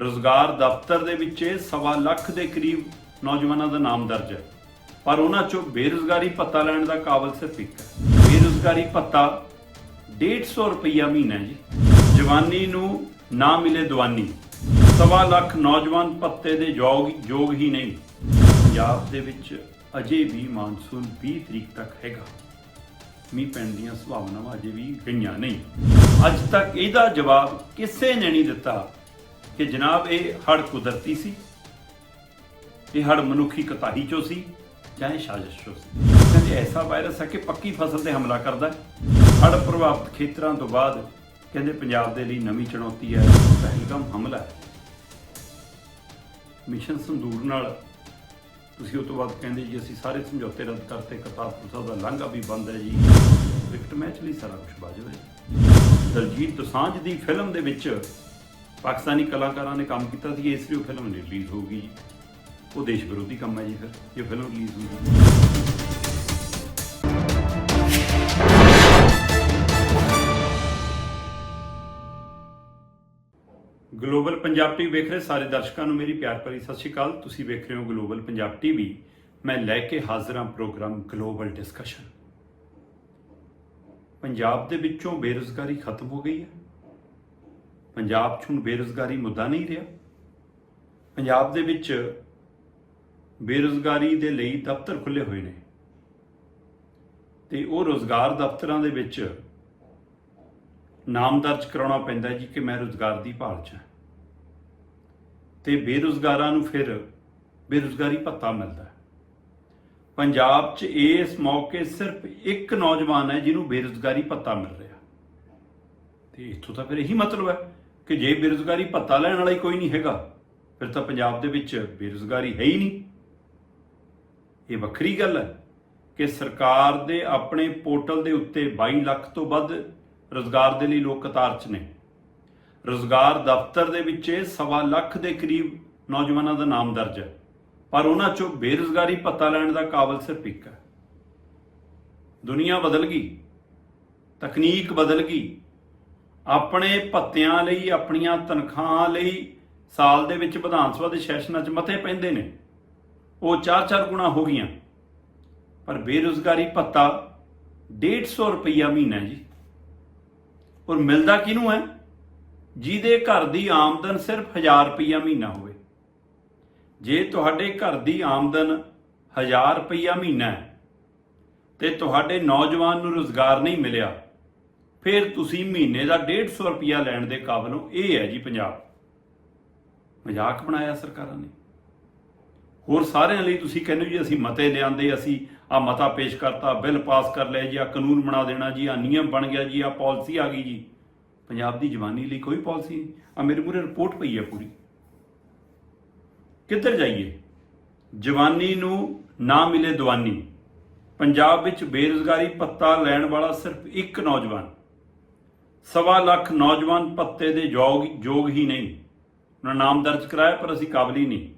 ਰੋਜ਼ਗਾਰ ਦਫ਼ਤਰ ਦੇ ਵਿੱਚ ਸਵਾ ਲੱਖ ਦੇ ਕਰੀਬ ਨੌਜਵਾਨਾਂ ਦਾ ਨਾਮ ਦਰਜ ਹੈ। ਪਰ ਉਹਨਾਂ ਚੋਂ ਬੇਰੁਜ਼ਗਾਰੀ ਭੱਤਾ ਲੈਣ ਦਾ ਕਾਬਲ ਸਿਰਫ ਇੱਕ ਹੈ। ਬੇਰੁਜ਼ਗਾਰੀ ਭੱਤਾ 150 ਰੁਪਈਆ ਮਹੀਨਾ ਜੀ। ਜਵਾਨੀ ਨੂੰ ਨਾ ਮਿਲੇ ਦਵਾਨੀ। ਸਵਾ ਲੱਖ ਨੌਜਵਾਨ ਭੱਤੇ ਦੇ ਯੋਗ ਯੋਗ ਹੀ ਨਹੀਂ। ਪੰਜਾਬ ਦੇ ਵਿੱਚ ਅਜੇ ਵੀ ਮਾਨਸੂਨ 20 ਤਰੀਕ ਤੱਕ ਹੈਗਾ। ਮੀਂਹ ਪੈਣ ਦੀਆਂ ਸੰਭਾਵਨਾਵਾਂ ਅਜੇ ਵੀ ਗਈਆਂ ਨਹੀਂ। ਅੱਜ ਤੱਕ ਇਹਦਾ ਜਵਾਬ ਕਿਸੇ ਨੇ ਨਹੀਂ ਦਿੱਤਾ। ਕਿ ਜਨਾਬ, ਇਹ ਹੜ ਕੁਦਰਤੀ ਸੀ। ਇਹ ਹੜ ਮਨੁੱਖੀ ਕਤਾਹੀ ਚੋਂ ਸੀ ਜਾਂ ਇਹ ਸਾਜ਼ਿਸ਼ ਚੋਂ ਸੀ? ਕਹਿੰਦੇ ਐਸਾ ਵਾਇਰਸ ਹੈ ਕਿ ਪੱਕੀ ਫਸਲ ਤੇ ਹਮਲਾ ਕਰਦਾ ਹੈ। ਹੜ ਪ੍ਰਭਾਵਿਤ ਖੇਤਰਾਂ ਤੋਂ ਬਾਅਦ ਕਹਿੰਦੇ ਪੰਜਾਬ ਦੇ ਲਈ ਨਵੀਂ ਚੁਣੌਤੀ ਹੈ, ਪਹਿਲਗਾਮ ਹਮਲਾ ਹੈ। ਮਿਸ਼ਨ ਸੰਦੂਰ ਨਾਲ ਤੁਸੀਂ ਉਹ ਤੋਂ ਬਾਅਦ ਕਹਿੰਦੇ ਜੀ, ਅਸੀਂ ਸਾਰੇ ਸਮਝੌਤੇ ਰੱਦ ਕਰਤੇ, ਕਰਤਾਰਪੁਰ ਸਾਹਿਬ ਦਾ ਲਾਂਘਾ ਵੀ ਬੰਦ ਹੈ ਜੀ। ਕ੍ਰਿਕਟ ਮੈਚ ਲਈ ਸਾਰਾ ਕੁਝ ਵਾਜਬ ਹੈ। ਦਲਜੀਤ ਦੋਸਾਂਝ ਦੀ ਫਿਲਮ ਦੇ ਵਿੱਚ ਪਾਕਿਸਤਾਨੀ ਕਲਾਕਾਰਾਂ ਨੇ ਕੰਮ ਕੀਤਾ ਸੀ, ਇਸ ਲਈ ਉਹ ਫਿਲਮ ਨਹੀਂ ਰਿਲੀਜ਼ ਹੋਊਗੀ। ਜੀ ਉਹ ਦੇਸ਼ ਵਿਰੋਧੀ ਕੰਮ ਹੈ ਜੀ ਫਿਰ ਇਹ ਫਿਲਮ ਰਿਲੀਜ਼ ਹੋਊਗੀ। ਗਲੋਬਲ ਪੰਜਾਬ ਟੀਵੀ ਵੇਖ ਰਹੇ ਸਾਰੇ ਦਰਸ਼ਕਾਂ ਨੂੰ ਮੇਰੀ ਪਿਆਰ ਭਰੀ ਸਤਿ ਸ਼੍ਰੀ ਅਕਾਲ। ਤੁਸੀਂ ਵੇਖ ਰਹੇ ਹੋ ਗਲੋਬਲ ਪੰਜਾਬ ਟੀਵੀ ਮੈਂ ਲੈ ਕੇ ਹਾਜ਼ਰ ਹਾਂ ਪ੍ਰੋਗਰਾਮ ਗਲੋਬਲ ਡਿਸਕਸ਼ਨ ਪੰਜਾਬ ਦੇ ਵਿੱਚੋਂ ਬੇਰੁਜ਼ਗਾਰੀ ਖਤਮ ਹੋ ਗਈ ਹੈ। ਪੰਜਾਬ 'ਚ ਹੁਣ ਬੇਰੁਜ਼ਗਾਰੀ ਮੁੱਦਾ ਨਹੀਂ ਰਿਹਾ। ਪੰਜਾਬ ਦੇ ਵਿੱਚ ਬੇਰੁਜ਼ਗਾਰੀ ਦੇ ਲਈ ਦਫ਼ਤਰ ਖੁੱਲੇ ਹੋਏ ਨੇ। ਤੇ ਉਹ ਰੋਜ਼ਗਾਰ ਦਫ਼ਤਰਾਂ ਦੇ ਵਿੱਚ ਨਾਮ ਦਰਜ ਕਰਾਉਣਾ ਪੈਂਦਾ ਜੀ ਕਿ ਮੈਂ ਰੋਜ਼ਗਾਰ ਦੀ ਭਾਲ 'ਚ ਹਾਂ। ਤੇ ਬੇਰੁਜ਼ਗਾਰਾਂ ਨੂੰ ਫਿਰ ਬੇਰੁਜ਼ਗਾਰੀ ਭੱਤਾ ਮਿਲਦਾ। ਪੰਜਾਬ 'ਚ ਇਸ ਮੌਕੇ ਸਿਰਫ ਇੱਕ ਨੌਜਵਾਨ ਹੈ ਜਿਹਨੂੰ ਬੇਰੁਜ਼ਗਾਰੀ ਭੱਤਾ ਮਿਲ ਰਿਹਾ। ਤੇ ਇੱਥੋਂ ਤਾਂ ਫਿਰ ਇਹੀ ਮਤਲਬ ਹੈ ਕਿ ਜੇ ਬੇਰੁਜ਼ਗਾਰੀ ਭੱਤਾ ਲੈਣ ਵਾਲਾ ਹੀ ਕੋਈ ਨਹੀਂ ਹੈਗਾ, ਫਿਰ ਤਾਂ ਪੰਜਾਬ ਦੇ ਵਿੱਚ ਬੇਰੁਜ਼ਗਾਰੀ ਹੈ ਹੀ ਨਹੀਂ। ਇਹ ਵੱਖਰੀ ਗੱਲ ਹੈ ਕਿ ਸਰਕਾਰ ਦੇ ਆਪਣੇ ਪੋਰਟਲ ਦੇ ਉੱਤੇ 22 ਲੱਖ ਤੋਂ ਵੱਧ ਰੋਜ਼ਗਾਰ ਦੇ ਲਈ ਲੋਕ ਕਤਾਰ 'ਚ ਨੇ। ਰੋਜ਼ਗਾਰ ਦਫ਼ਤਰ ਦੇ ਵਿੱਚ ਸਵਾ ਲੱਖ ਦੇ ਕਰੀਬ ਨੌਜਵਾਨਾਂ ਦਾ ਨਾਮ ਦਰਜ ਹੈ, ਪਰ ਉਹਨਾਂ ਚੋਂ ਬੇਰੁਜ਼ਗਾਰੀ ਭੱਤਾ ਲੈਣ ਦਾ ਕਾਬਲ ਸਿਰਫ ਇੱਕ ਹੈ। ਦੁਨੀਆ ਬਦਲ ਗਈ, ਤਕਨੀਕ ਬਦਲ ਗਈ ਆਪਣੇ ਭੱਤਿਆਂ ਲਈ, ਆਪਣੀਆਂ ਤਨਖਾਹਾਂ ਲਈ ਸਾਲ ਦੇ ਵਿੱਚ ਵਿਧਾਨ ਸਭਾ ਦੇ ਸੈਸ਼ਨਾਂ 'ਚ ਮਤੇ ਪੈਂਦੇ ਨੇ। ਉਹ ਚਾਰ ਚਾਰ ਗੁਣਾ ਹੋ ਗਈਆਂ। ਪਰ ਬੇਰੁਜ਼ਗਾਰੀ ਭੱਤਾ 150 ਰੁਪਈਆ ਮਹੀਨਾ ਜੀ। ਔਰ ਮਿਲਦਾ ਕਿਹਨੂੰ ਹੈ? ਜਿਹਦੇ ਘਰ ਦੀ ਆਮਦਨ ਸਿਰਫ 1000 ਰੁਪਈਆ ਮਹੀਨਾ ਹੋਵੇ। ਜੇ ਤੁਹਾਡੇ ਘਰ ਦੀ ਆਮਦਨ 1000 ਰੁਪਈਆ ਮਹੀਨਾ ਹੈ, ਤੇ ਤੁਹਾਡੇ ਨੌਜਵਾਨ ਨੂੰ ਰੋਜ਼ਗਾਰ ਨਹੀਂ ਮਿਲਿਆ। ਫਿਰ ਤੁਸੀਂ ਮਹੀਨੇ ਦਾ 150 ਰੁਪਈਆ ਲੈਣ ਦੇ ਕਾਬਲ ਹੋ। ਇਹ ਹੈ ਜੀ ਪੰਜਾਬ। ਮਜ਼ਾਕ ਬਣਾਇਆ ਸਰਕਾਰਾਂ ਨੇ। ਹੋਰ ਸਾਰਿਆਂ ਲਈ ਤੁਸੀਂ ਕਹਿੰਦੇ ਹੋ ਜੀ, ਅਸੀਂ ਮਤੇ ਲਿਆਂਦੇ, ਅਸੀਂ ਆ ਮਤਾ ਪੇਸ਼ ਕਰਤਾ, ਬਿੱਲ ਪਾਸ ਕਰ ਲਿਆ ਜੀ ਆ ਕਾਨੂੰਨ ਬਣਾ ਦੇਣਾ ਜੀ ਆ ਨਿਯਮ ਬਣ ਗਿਆ ਜੀ ਆ ਪਾਲਿਸੀ ਆ ਗਈ ਜੀ। ਪੰਜਾਬ ਦੀ ਜਵਾਨੀ ਲਈ ਕੋਈ ਪਾਲਿਸੀ ਨਹੀਂ। ਆ ਮੇਰੇ ਮੂਰੇ ਰਿਪੋਰਟ ਪਈ ਹੈ ਪੂਰੀ। ਕਿੱਧਰ ਜਾਈਏ? ਜਵਾਨੀ ਨੂੰ ਨਾ ਮਿਲੇ ਦਵਾਨੀ। ਪੰਜਾਬ ਵਿੱਚ ਬੇਰੁਜ਼ਗਾਰੀ ਪੱਤਾ ਲੈਣ ਵਾਲਾ ਸਿਰਫ ਇੱਕ ਨੌਜਵਾਨ। ਸਵਾ ਲੱਖ ਨੌਜਵਾਨ ਭੱਤੇ ਦੇ ਯੋਗ ਯੋਗ ਹੀ ਨਹੀਂ। ਉਹਨਾਂ ਨਾਮ ਦਰਜ ਕਰਾਇਆ, ਪਰ ਅਸੀਂ ਕਾਬਲ ਹੀ ਨਹੀਂ।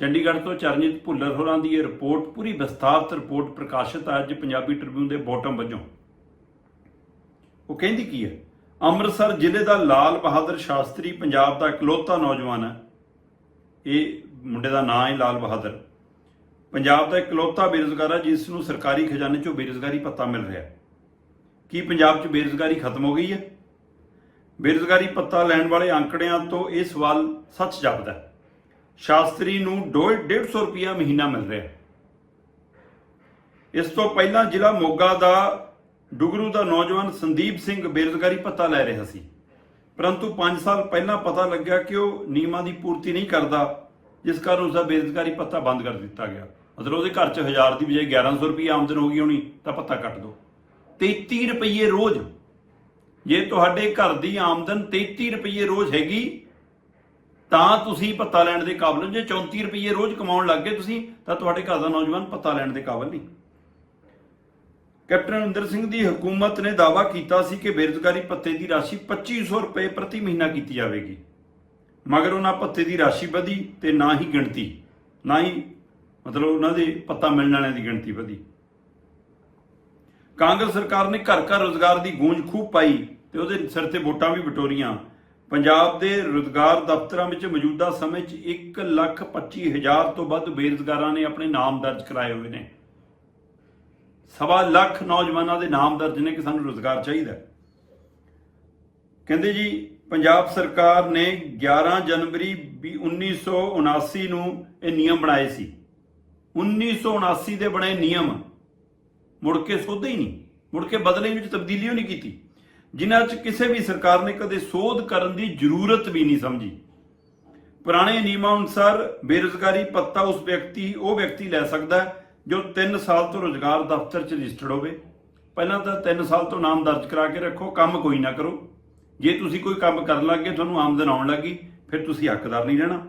ਚੰਡੀਗੜ੍ਹ ਤੋਂ ਚਰਨਜੀਤ ਭੁੱਲਰ ਹੋਰਾਂ ਦੀ ਇਹ ਰਿਪੋਰਟ, ਪੂਰੀ ਵਿਸਥਾਰਤ ਰਿਪੋਰਟ ਪ੍ਰਕਾਸ਼ਿਤ ਹੈ ਅੱਜ ਪੰਜਾਬੀ ਟ੍ਰਿਬਿਊਨ ਦੇ ਬੋਟਮ ਵਜੋਂ। ਉਹ ਕਹਿੰਦੀ ਕੀ ਹੈ? ਅੰਮ੍ਰਿਤਸਰ ਜ਼ਿਲ੍ਹੇ ਦਾ ਲਾਲ ਬਹਾਦਰ ਸ਼ਾਸਤਰੀ ਪੰਜਾਬ ਦਾ ਇਕਲੌਤਾ ਨੌਜਵਾਨ ਹੈ। ਇਹ ਮੁੰਡੇ ਦਾ ਨਾਂ ਹੈ ਲਾਲ ਬਹਾਦਰ। ਪੰਜਾਬ ਦਾ ਇਕਲੌਤਾ ਬੇਰੁਜ਼ਗਾਰ ਹੈ, ਜਿਸ ਨੂੰ ਸਰਕਾਰੀ ਖਜ਼ਾਨੇ ਚੋਂ ਬੇਰੁਜ਼ਗਾਰੀ ਪੱਤਾ ਮਿਲ ਰਿਹਾ ਹੈ। ਕੀ ਪੰਜਾਬ 'ਚ ਬੇਰੁਜ਼ਗਾਰੀ ਖਤਮ ਹੋ ਗਈ ਹੈ? ਬੇਰੁਜ਼ਗਾਰੀ ਪੱਤਾ ਲੈਣ ਵਾਲੇ ਅੰਕੜਿਆਂ ਤੋਂ ਇਹ ਸਵਾਲ ਸੱਚ ਜਾਪਦਾ ਹੈ। ਸ਼ਾਸਤਰੀ ਨੂੰ 150 ਰੁਪਿਆ ਮਹੀਨਾ ਮਿਲ ਰਿਹਾ ਇਸ ਤੋਂ ਪਹਿਲਾਂ ਜ਼ਿਲ੍ਹਾ ਮੋਗਾ ਦਾ ਡੁਗਰੂ ਦਾ ਨੌਜਵਾਨ ਸੰਦੀਪ ਸਿੰਘ ਬੇਰੁਜ਼ਗਾਰੀ ਪੱਤਾ ਲੈ ਰਿਹਾ ਸੀ। ਪਰੰਤੂ 5 ਸਾਲ ਪਹਿਲਾਂ ਪਤਾ ਲੱਗਿਆ ਕਿ ਉਹ ਨਿਯਮਾਂ ਦੀ ਪੂਰਤੀ ਨਹੀਂ ਕਰਦਾ, ਜਿਸ ਕਾਰਨ ਉਸ ਦਾ ਬੇਰੁਜ਼ਗਾਰੀ ਪੱਤਾ ਬੰਦ ਕਰ ਦਿੱਤਾ ਗਿਆ। ਮਤਲਬ ਉਹਦੇ ਘਰ 'ਚ 1000 ਦੀ ਬਜਾਏ 1100 ਰੁਪਏ ਆਮਦਨ ਹੋ ਗਈ ਹੋਣੀ, ਤਾਂ ਪੱਤਾ ਕੱਟ ਦਿਓ 33 ਰੁਪਏ ਰੋਜ਼ ਜੇ ਤੁਹਾਡੇ ਘਰ ਦੀ ਆਮਦਨ 33 ਰੁਪਏ ਰੋਜ਼ ਹੈਗੀ, ਤਾਂ ਤੁਸੀਂ ਪੱਤਾ ਲੈਣ ਦੇ ਕਾਬਲ ਹੋ। ਜੇ 34 ਰੁਪਏ ਰੋਜ਼ ਕਮਾਉਣ ਲੱਗ ਗਏ ਤੁਸੀਂ, ਤਾਂ ਤੁਹਾਡੇ ਘਰ ਦਾ ਨੌਜਵਾਨ ਪੱਤਾ ਲੈਣ ਦੇ ਕਾਬਲ ਨਹੀਂ। ਕੈਪਟਨ ਅਮਰਿੰਦਰ ਸਿੰਘ ਦੀ ਹਕੂਮਤ ਨੇ ਦਾਅਵਾ ਕੀਤਾ ਸੀ ਕਿ ਬੇਰੁਜ਼ਗਾਰੀ ਭੱਤੇ ਦੀ ਰਾਸ਼ੀ 2500 ਰੁਪਏ ਪ੍ਰਤੀ ਮਹੀਨਾ ਕੀਤੀ ਜਾਵੇਗੀ। ਮਗਰ ਉਹਨਾਂ ਭੱਤੇ ਦੀ ਰਾਸ਼ੀ ਵਧੀ ਤੇ ਨਾ ਹੀ ਗਿਣਤੀ, ਨਾ ਹੀ ਮਤਲਬ ਉਹਨਾਂ ਦੇ ਪੱਤਾ ਮਿਲਣ ਵਾਲਿਆਂ ਦੀ ਗਿਣਤੀ ਵਧੀ। ਕਾਂਗਰਸ ਸਰਕਾਰ ਨੇ ਘਰ ਘਰ ਰੋਜ਼ਗਾਰ ਦੀ ਗੂੰਜ ਖੂਬ ਪਾਈ ਤੇ ਉਹਦੇ ਸਿਰ ਤੇ ਵੋਟਾਂ ਵੀ ਬਟੋਰੀਆਂ ਪੰਜਾਬ ਦੇ ਰੁਜ਼ਗਾਰ ਦਫ਼ਤਰਾਂ ਵਿੱਚ ਮੌਜੂਦਾ ਸਮੇਂ 'ਚ 1,25,000 ਤੋਂ ਵੱਧ ਬੇਰੁਜ਼ਗਾਰਾਂ ਨੇ ਆਪਣੇ ਨਾਮ ਦਰਜ ਕਰਾਏ ਹੋਏ ਨੇ। ਸਵਾ ਲੱਖ ਨੌਜਵਾਨਾਂ ਦੇ ਨਾਮ ਦਰਜ ਨੇ ਕਿ ਸਾਨੂੰ ਰੁਜ਼ਗਾਰ ਚਾਹੀਦਾ ਕਹਿੰਦੇ ਜੀ ਪੰਜਾਬ ਸਰਕਾਰ ਨੇ 11 ਜਨਵਰੀ ਵੀ 1979 ਨੂੰ ਇਹ ਨਿਯਮ ਬਣਾਏ ਸੀ। 1979 ਦੇ ਬਣੇ ਨਿਯਮ ਮੁੜ ਕੇ ਸੋਧੇ ਹੀ ਨਹੀਂ, ਮੁੜ ਕੇ ਬਦਲੇ ਵਿੱਚ ਤਬਦੀਲੀ ਨਹੀਂ ਕੀਤੀ। ਜਿਨ੍ਹਾਂ 'ਚ ਕਿਸੇ ਵੀ ਸਰਕਾਰ ਨੇ ਕਦੇ ਸੋਧ ਕਰਨ ਦੀ ਜ਼ਰੂਰਤ ਵੀ ਨਹੀਂ ਸਮਝੀ। ਪੁਰਾਣੇ ਨਿਯਮਾਂ ਅਨੁਸਾਰ ਬੇਰੁਜ਼ਗਾਰੀ ਪੱਤਾ ਉਸ ਵਿਅਕਤੀ, ਉਹ ਵਿਅਕਤੀ ਲੈ ਸਕਦਾ ਜੋ 3 ਸਾਲ ਤੋਂ ਰੁਜ਼ਗਾਰ ਦਫ਼ਤਰ 'ਚ ਰਜਿਸਟਰਡ ਹੋਵੇ। ਪਹਿਲਾਂ ਤਾਂ 3 ਸਾਲ ਤੋਂ ਨਾਮ ਦਰਜ ਕਰਾ ਕੇ ਰੱਖੋ, ਕੰਮ ਕੋਈ ਨਾ ਕਰੋ। ਜੇ ਤੁਸੀਂ ਕੋਈ ਕੰਮ ਕਰਨ ਲੱਗੇ ਤੁਹਾਨੂੰ ਆਮਦਨ ਆਉਣ ਲੱਗੀ ਫਿਰ ਤੁਸੀਂ ਹੱਕਦਾਰ ਨਹੀਂ ਰਹਿਣਾ।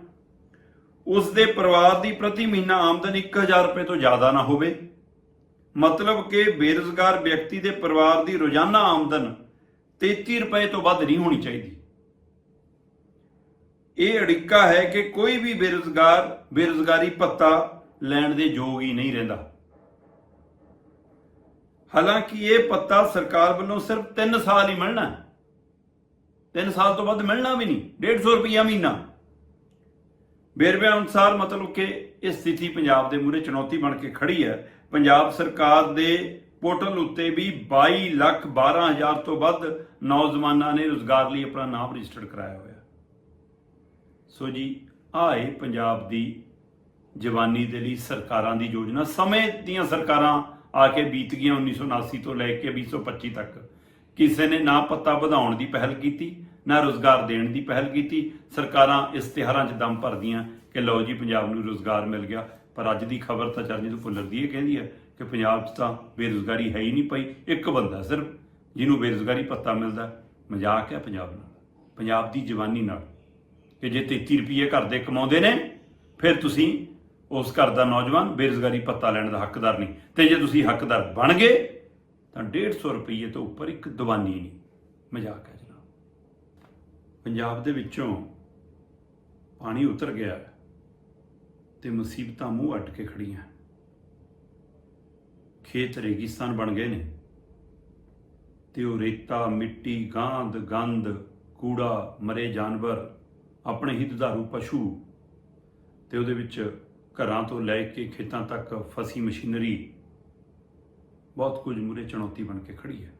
ਉਸ ਦੇ ਪਰਿਵਾਰ ਦੀ ਪ੍ਰਤੀ ਮਹੀਨਾ ਆਮਦਨ 1000 ਰੁਪਏ ਤੋਂ ਜ਼ਿਆਦਾ ਨਾ ਹੋਵੇ। ਮਤਲਬ ਕਿ ਬੇਰੁਜ਼ਗਾਰ ਵਿਅਕਤੀ ਦੇ ਪਰਿਵਾਰ ਦੀ ਰੋਜ਼ਾਨਾ ਆਮਦਨ 33 ਰੁਪਏ ਤੋਂ ਵੱਧ ਨਹੀਂ ਹੋਣੀ ਚਾਹੀਦੀ। ਇਹ ਅੜਿੱਕਾ ਹੈ ਕਿ ਕੋਈ ਵੀ ਬੇਰੁਜ਼ਗਾਰ ਬੇਰੁਜ਼ਗਾਰੀ ਭੱਤਾ ਲੈਣ ਦੇ ਯੋਗ ਹੀ ਨਹੀਂ ਰਹਿੰਦਾ। ਹਾਲਾਂਕਿ ਇਹ ਪੱਤਾ ਸਰਕਾਰ ਵੱਲੋਂ ਸਿਰਫ 3 ਸਾਲ ਹੀ ਮਿਲਣਾ ਹੈ। 3 ਸਾਲ ਤੋਂ ਵੱਧ ਮਿਲਣਾ ਵੀ ਨਹੀਂ 150 ਰੁਪਈਆ ਮਹੀਨਾ। ਵੇਰਵਿਆਂ ਅਨੁਸਾਰ ਮਤਲਬ ਕਿ ਇਹ ਸਥਿਤੀ ਪੰਜਾਬ ਦੇ ਮੂਹਰੇ ਚੁਣੌਤੀ ਬਣ ਕੇ ਖੜੀ ਹੈ ਪੰਜਾਬ ਸਰਕਾਰ ਦੇ ਪੋਰਟਲ ਉੱਤੇ ਵੀ 22 ਲੱਖ 12 ਹਜ਼ਾਰ ਤੋਂ ਵੱਧ ਨੌਜਵਾਨਾਂ ਨੇ ਰੋਜ਼ਗਾਰ ਲਈ ਆਪਣਾ ਨਾਮ ਰਜਿਸਟਰਡ ਕਰਾਇਆ ਹੋਇਆ। ਸੋ ਜੀ ਆਏ ਪੰਜਾਬ ਦੀ ਜਵਾਨੀ ਦੇ ਲਈ ਸਰਕਾਰਾਂ ਦੀ ਯੋਜਨਾ। ਸਮੇਂ ਦੀਆਂ ਸਰਕਾਰਾਂ ਆ ਕੇ ਬੀਤ ਗਈਆਂ 1979 ਤੋਂ ਲੈ ਕੇ 2025 ਤੱਕ। ਕਿਸੇ ਨੇ ਨਾ ਪੱਤਾ ਵਧਾਉਣ ਦੀ ਪਹਿਲ ਕੀਤੀ, ਨਾ ਰੋਜ਼ਗਾਰ ਦੇਣ ਦੀ ਪਹਿਲ ਕੀਤੀ। ਸਰਕਾਰਾਂ ਇਸ਼ਤਿਹਾਰਾਂ 'ਚ ਦਮ ਭਰਦੀਆਂ ਕਿ ਲਓ ਜੀ, ਪੰਜਾਬ ਨੂੰ ਰੋਜ਼ਗਾਰ ਮਿਲ ਗਿਆ। ਪਰ ਅੱਜ ਦੀ ਖਬਰ ਤਾਂ ਚਰਨਜੀਤ ਭੁੱਲਰ ਦੀ ਇਹ ਕਹਿੰਦੀ ਹੈ ਕਿ ਪੰਜਾਬ 'ਚ ਤਾਂ ਬੇਰੁਜ਼ਗਾਰੀ ਹੈ ਹੀ ਨਹੀਂ ਪਈ। ਇੱਕ ਬੰਦਾ ਸਿਰਫ, ਜਿਹਨੂੰ ਬੇਰੁਜ਼ਗਾਰੀ ਪੱਤਾ ਮਿਲਦਾ, ਮਜ਼ਾਕ ਹੈ ਪੰਜਾਬ ਨਾਲ। ਪੰਜਾਬ ਦੀ ਜਵਾਨੀ ਨਾਲ। ਕਿ ਜੇ 33 ਰੁਪਏ ਘਰ ਦੇ ਕਮਾਉਂਦੇ ਨੇ, ਫਿਰ ਤੁਸੀਂ ਉਸ ਘਰ ਦਾ ਨੌਜਵਾਨ ਬੇਰੁਜ਼ਗਾਰੀ ਪੱਤਾ ਲੈਣ ਦਾ ਹੱਕਦਾਰ ਨਹੀਂ। ਤੇ ਜੇ ਤੁਸੀਂ ਹੱਕਦਾਰ ਬਣ ਗਏ, ਤਾਂ 150 ਰੁਪਏ ਤੋਂ ਉੱਪਰ ਇੱਕ ਦੀਵਾਨੀ ਨਹੀਂ। ਮਜ਼ਾਕ ਹੈ ਜਨਾਬ। ਪੰਜਾਬ ਦੇ ਵਿੱਚੋਂ ਪਾਣੀ ਉਤਰ ਗਿਆ। ਤੇ ਮੁਸੀਬਤਾਂ ਮੂੰਹ ਅੱਟ ਕੇ ਖੜੀਆਂ। ਖੇਤ ਰੇਗਿਸਤਾਨ ਬਣ ਗਏ ਨੇ। ਤੇ ਉਹ ਰੇਤਾ, ਮਿੱਟੀ, ਗਾਂਦ, ਗੰਦ, ਕੂੜਾ, ਮਰੇ ਜਾਨਵਰ, ਆਪਣੇ ਹੀ ਦੁਧਾਰੂ ਪਸ਼ੂ ਤੇ ਉਹਦੇ ਵਿੱਚ ਘਰਾਂ ਤੋਂ ਲੈ ਕੇ ਖੇਤਾਂ ਤੱਕ ਫਸੀ ਮਸ਼ੀਨਰੀ, ਬਹੁਤ ਕੁਝ ਮੂਰੇ ਚੁਣੌਤੀ ਬਣ ਕੇ ਖੜੀ ਹੈ।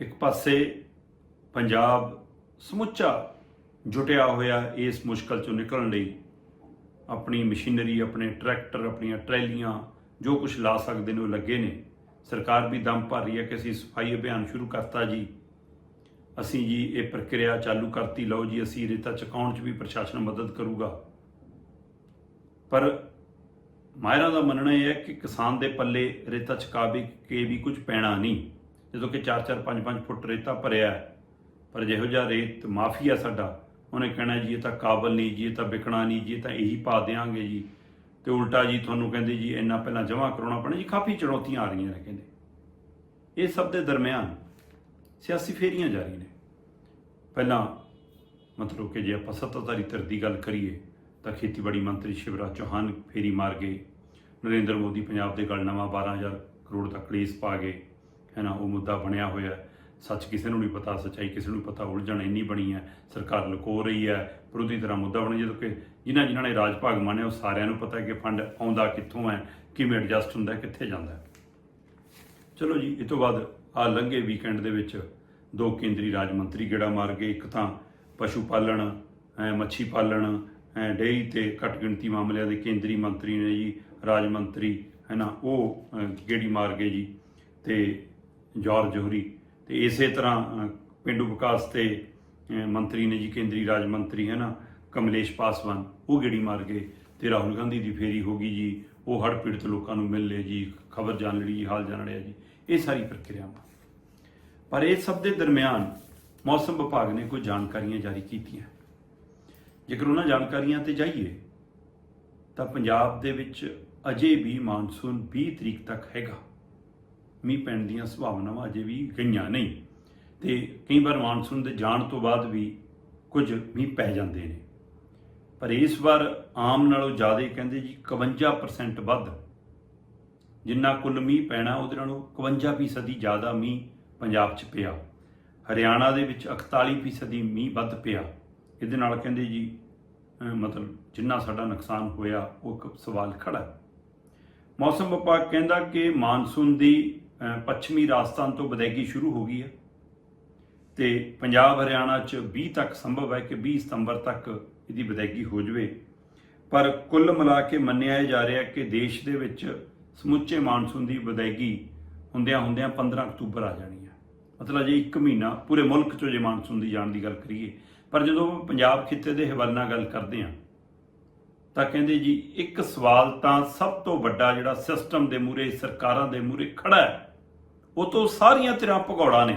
ਇੱਕ ਪਾਸੇ ਪੰਜਾਬ ਸਮੁੱਚਾ ਜੁਟਿਆ ਹੋਇਆ ਇਸ ਮੁਸ਼ਕਲ ਚੋਂ ਨਿਕਲਣ ਲਈ ਆਪਣੀ ਮਸ਼ੀਨਰੀ, ਆਪਣੇ ਟਰੈਕਟਰ, ਆਪਣੀਆਂ ਟਰੈਲੀਆਂ, ਜੋ ਕੁਝ ਲਾ ਸਕਦੇ ਨੇ, ਉਹ ਲੱਗੇ ਨੇ। ਸਰਕਾਰ ਵੀ ਦਮ ਭਰ ਰਹੀ ਹੈ ਕਿ ਅਸੀਂ ਸਫ਼ਾਈ ਅਭਿਆਨ ਸ਼ੁਰੂ ਕਰਤਾ ਜੀ। ਅਸੀਂ ਜੀ ਇਹ ਪ੍ਰਕਿਰਿਆ ਚਾਲੂ ਕਰਤੀ, ਲਓ ਜੀ, ਅਸੀਂ ਰੇਤਾ ਚੁਕਾਉਣ 'ਚ ਵੀ ਪ੍ਰਸ਼ਾਸਨ ਮਦਦ ਕਰੂਗਾ। ਪਰ ਮਾਇਰਾਂ ਦਾ ਮੰਨਣਾ ਇਹ ਹੈ ਕਿ ਕਿਸਾਨ ਦੇ ਪੱਲੇ ਰੇਤਾ ਚੁਕਾ ਵੀ ਕੇ ਵੀ ਕੁਝ ਪੈਣਾ ਨਹੀਂ। ਜਦੋਂ ਕਿ 4-4 5-5 ਫੁੱਟ ਰੇਤਾ ਭਰਿਆ ਪਰ ਜਿਹੋ ਜਿਹਾ ਰੇਤ ਮਾਫੀਆ ਸਾਡਾ ਉਹਨੇ ਕਹਿਣਾ ਜੀ, ਇਹ ਤਾਂ ਕਾਬਲ ਨਹੀਂ ਜੀ, ਇਹ ਤਾਂ ਵਿਕਣਾ ਨਹੀਂ ਜੀ, ਇਹ ਤਾਂ ਇਹੀ ਪਾ ਦੇਾਂਗੇ ਜੀ। ਤੇ ਉਲਟਾ ਜੀ ਤੁਹਾਨੂੰ ਕਹਿੰਦੇ ਜੀ, ਇੰਨਾ ਪਹਿਲਾਂ ਜਮ੍ਹਾਂ ਕਰਾਉਣਾ ਪੈਣਾ ਜੀ, ਕਾਫੀ ਚੁਣੌਤੀਆਂ ਆ ਰਹੀਆਂ ਨੇ ਕਹਿੰਦੇ। ਇਹ ਸਭ ਦੇ ਦਰਮਿਆਨ ਸਿਆਸੀ ਫੇਰੀਆਂ ਜਾਰੀ ਨੇ। ਪਹਿਲਾਂ ਮਤਲਬ ਕਿ ਜੇ ਆਪਾਂ ਸੱਤਾਧਾਰੀ ਧਿਰ ਦੀ ਗੱਲ ਕਰੀਏ, ਤਾਂ ਖੇਤੀਬਾੜੀ ਮੰਤਰੀ ਸ਼ਿਵਰਾਜ ਚੌਹਾਨ ਫੇਰੀ ਮਾਰ ਗਏ। ਨਰਿੰਦਰ ਮੋਦੀ ਪੰਜਾਬ ਦੇ ਗੱਲ ਨਵਾਂ 12000 ਕਰੋੜ ਦਾ ਕਲੇਸ਼ ਪਾ ਗਏ। ਹੈ ਨਾ, ਉਹ ਮੁੱਦਾ ਬਣਿਆ ਹੋਇਆ। ਹੈ। ਸੱਚ ਕਿਸੇ ਨੂੰ ਨਹੀਂ ਪਤਾ, ਸੱਚਾਈ ਕਿਸੇ ਨੂੰ ਪਤਾ, ਉਲਝਣ ਇੰਨੀ ਬਣੀ ਹੈ, ਸਰਕਾਰ ਲੁਕੋ ਰਹੀ ਹੈ, ਵਿਰੋਧੀ ਤਰ੍ਹਾਂ ਮੁੱਦਾ ਬਣ। ਜਦੋਂ ਕਿ ਜਿਨ੍ਹਾਂ ਜਿਨ੍ਹਾਂ ਨੇ ਰਾਜ ਭਾਗ ਮਾਣਿਆ ਉਹ ਸਾਰਿਆਂ ਨੂੰ ਪਤਾ ਹੈ ਕਿ ਫੰਡ ਆਉਂਦਾ ਕਿੱਥੋਂ ਹੈ, ਕਿਵੇਂ ਐਡਜਸਟ ਹੁੰਦਾ ਕਿੱਥੇ ਜਾਂਦਾ ਚਲੋ ਜੀ, ਇਹ ਤੋਂ ਬਾਅਦ ਆ ਲੰਘੇ ਵੀਕਐਂਡ ਦੇ ਵਿੱਚ ਦੋ ਕੇਂਦਰੀ ਰਾਜ ਮੰਤਰੀ ਗੇੜਾ ਮਾਰ ਗਏ। ਇੱਕ ਤਾਂ ਪਸ਼ੂ ਪਾਲਣ ਮੱਛੀ ਪਾਲਣ ਐ ਡੇਅਰੀ ਤੇ ਘੱਟ ਗਿਣਤੀ ਮਾਮਲਿਆਂ ਦੇ ਕੇਂਦਰੀ ਮੰਤਰੀ ਨੇ ਜੀ, ਰਾਜ ਮੰਤਰੀ ਹੈ ਨਾ ਉਹ ਗੇੜੀ ਮਾਰ ਗਏ ਜੀ। ਤੇ ਜੌਰਜ ਜੋਹਰੀ ਤੇ ਇਸੇ ਤਰ੍ਹਾਂ ਅ, ਪਿੰਡੂ ਵਿਕਾਸ ਤੇ ਮੰਤਰੀ ਨੇ ਜੀ ਕੇਂਦਰੀ ਰਾਜ ਮੰਤਰੀ ਹੈ ਨਾ ਕਮਲੇਸ਼ ਪਾਸਵਾਨ ਉਹ ਗੇੜੀ ਮਾਰ ਗਏ ਤੇ ਰਾਹੁਲ ਗਾਂਧੀ ਦੀ ਫੇਰੀ ਹੋ ਗਈ ਜੀ ਉਹ ਹੜ੍ਹ ਪੀੜਤ ਲੋਕਾਂ ਨੂੰ ਮਿਲ ਲਏ ਜੀ ਖਬਰ ਜਾਣ ਲਈ ਜੀ ਹਾਲ ਜਾਣ ਲਿਆ ਜੀ ਇਹ ਸਾਰੀ ਪ੍ਰਕਿਰਿਆਵਾਂ। ਪਰ ਇਹ ਸਭ ਦੇ ਦਰਮਿਆਨ ਮੌਸਮ ਵਿਭਾਗ ਨੇ ਕੋਈ ਜਾਣਕਾਰੀਆਂ ਜਾਰੀ ਕੀਤੀਆਂ। ਜੇਕਰ ਉਹਨਾਂ ਜਾਣਕਾਰੀਆਂ ਤੇ ਜਾਈਏ ਤਾਂ ਪੰਜਾਬ ਦੇ ਵਿੱਚ ਅਜੇ ਵੀ ਮਾਨਸੂਨ 20 ਤਰੀਕ ਤੱਕ ਹੈਗਾ। ਮੀਂਹ ਪੈਣ ਦੀਆਂ ਸੰਭਾਵਨਾਵਾਂ ਅਜੇ ਵੀ ਗਈਆਂ ਨਹੀਂ। ਤੇ ਕਈ ਵਾਰ ਮਾਨਸੂਨ ਦੇ ਜਾਣ ਤੋਂ ਬਾਅਦ ਵੀ ਕੁਝ ਮੀਂਹ ਪੈ ਜਾਂਦੇ ਨੇ। ਪਰ ਇਸ ਵਾਰ ਆਮ ਨਾਲੋਂ ਜ਼ਿਆਦਾ ਕਹਿੰਦੇ ਜੀ 51% ਵੱਧ। ਜਿੰਨਾ ਕੁੱਲ ਮੀਂਹ ਪੈਣਾ, ਉਹਦੇ ਨਾਲੋਂ 51% ਜ਼ਿਆਦਾ ਮੀਂਹ ਪੰਜਾਬ 'ਚ ਪਿਆ। ਹਰਿਆਣਾ ਦੇ ਵਿੱਚ 41% ਮੀਂਹ ਵੱਧ ਪਿਆ। ਇਹਦੇ ਨਾਲ ਕਹਿੰਦੇ ਜੀ ਮਤਲਬ ਜਿੰਨਾ ਸਾਡਾ ਨੁਕਸਾਨ ਹੋਇਆ, ਉਹ ਇੱਕ ਸਵਾਲ ਖੜਾ ਮੌਸਮ ਵਿਭਾਗ ਕਹਿੰਦਾ ਕਿ ਮਾਨਸੂਨ ਦੀ ਪੱਛਮੀ ਰਾਜਸਥਾਨ ਤੋਂ ਵਿਦਾਇਗੀ ਸ਼ੁਰੂ ਹੋ ਗਈ ਹੈ ਤੇ ਪੰਜਾਬ, ਹਰਿਆਣਾ ਚ 20 ਤੱਕ ਸੰਭਵ ਹੈ ਕਿ 20 ਸਤੰਬਰ ਤੱਕ ਇਹਦੀ ਵਿਦਾਇਗੀ ਹੋ ਜਾਵੇ। ਪਰ ਕੁੱਲ ਮਿਲਾ ਕੇ ਮੰਨਿਆ ਜਾ ਰਿਹਾ ਕਿ ਦੇਸ਼ ਦੇ ਵਿੱਚ ਸਮੁੱਚੇ ਮਾਨਸੂਨ ਦੀ ਵਿਦਾਇਗੀ ਹੁੰਦਿਆਂ ਹੁੰਦਿਆਂ 15 ਅਕਤੂਬਰ ਆ ਜਾਣੀ ਹੈ। ਮਤਲਬ ਜੇ 1 ਮਹੀਨਾ ਪੂਰੇ ਮੁਲਕ ਚੋਂ ਜੇ ਮਾਨਸੂਨ ਦੀ ਜਾਣ ਦੀ ਗੱਲ ਕਰੀਏ। ਪਰ ਜਦੋਂ ਪੰਜਾਬ ਖਿੱਤੇ ਦੇ ਹਵਾਲੇ ਨਾਲ ਗੱਲ ਕਰਦੇ ਹਾਂ ਤਾਂ ਕਹਿੰਦੇ ਜੀ ਇੱਕ ਸਵਾਲ ਤਾਂ ਸਭ ਤੋਂ ਵੱਡਾ ਜਿਹੜਾ ਸਿਸਟਮ ਦੇ ਮੂਰੇ ਸਰਕਾਰਾਂ ਦੇ ਮੂਰੇ ਖੜਾ ਹੈ। ਉਹ ਤੋਂ ਸਾਰੀਆਂ ਧਿਰਾਂ ਭਗੌੜਾ ਨੇ।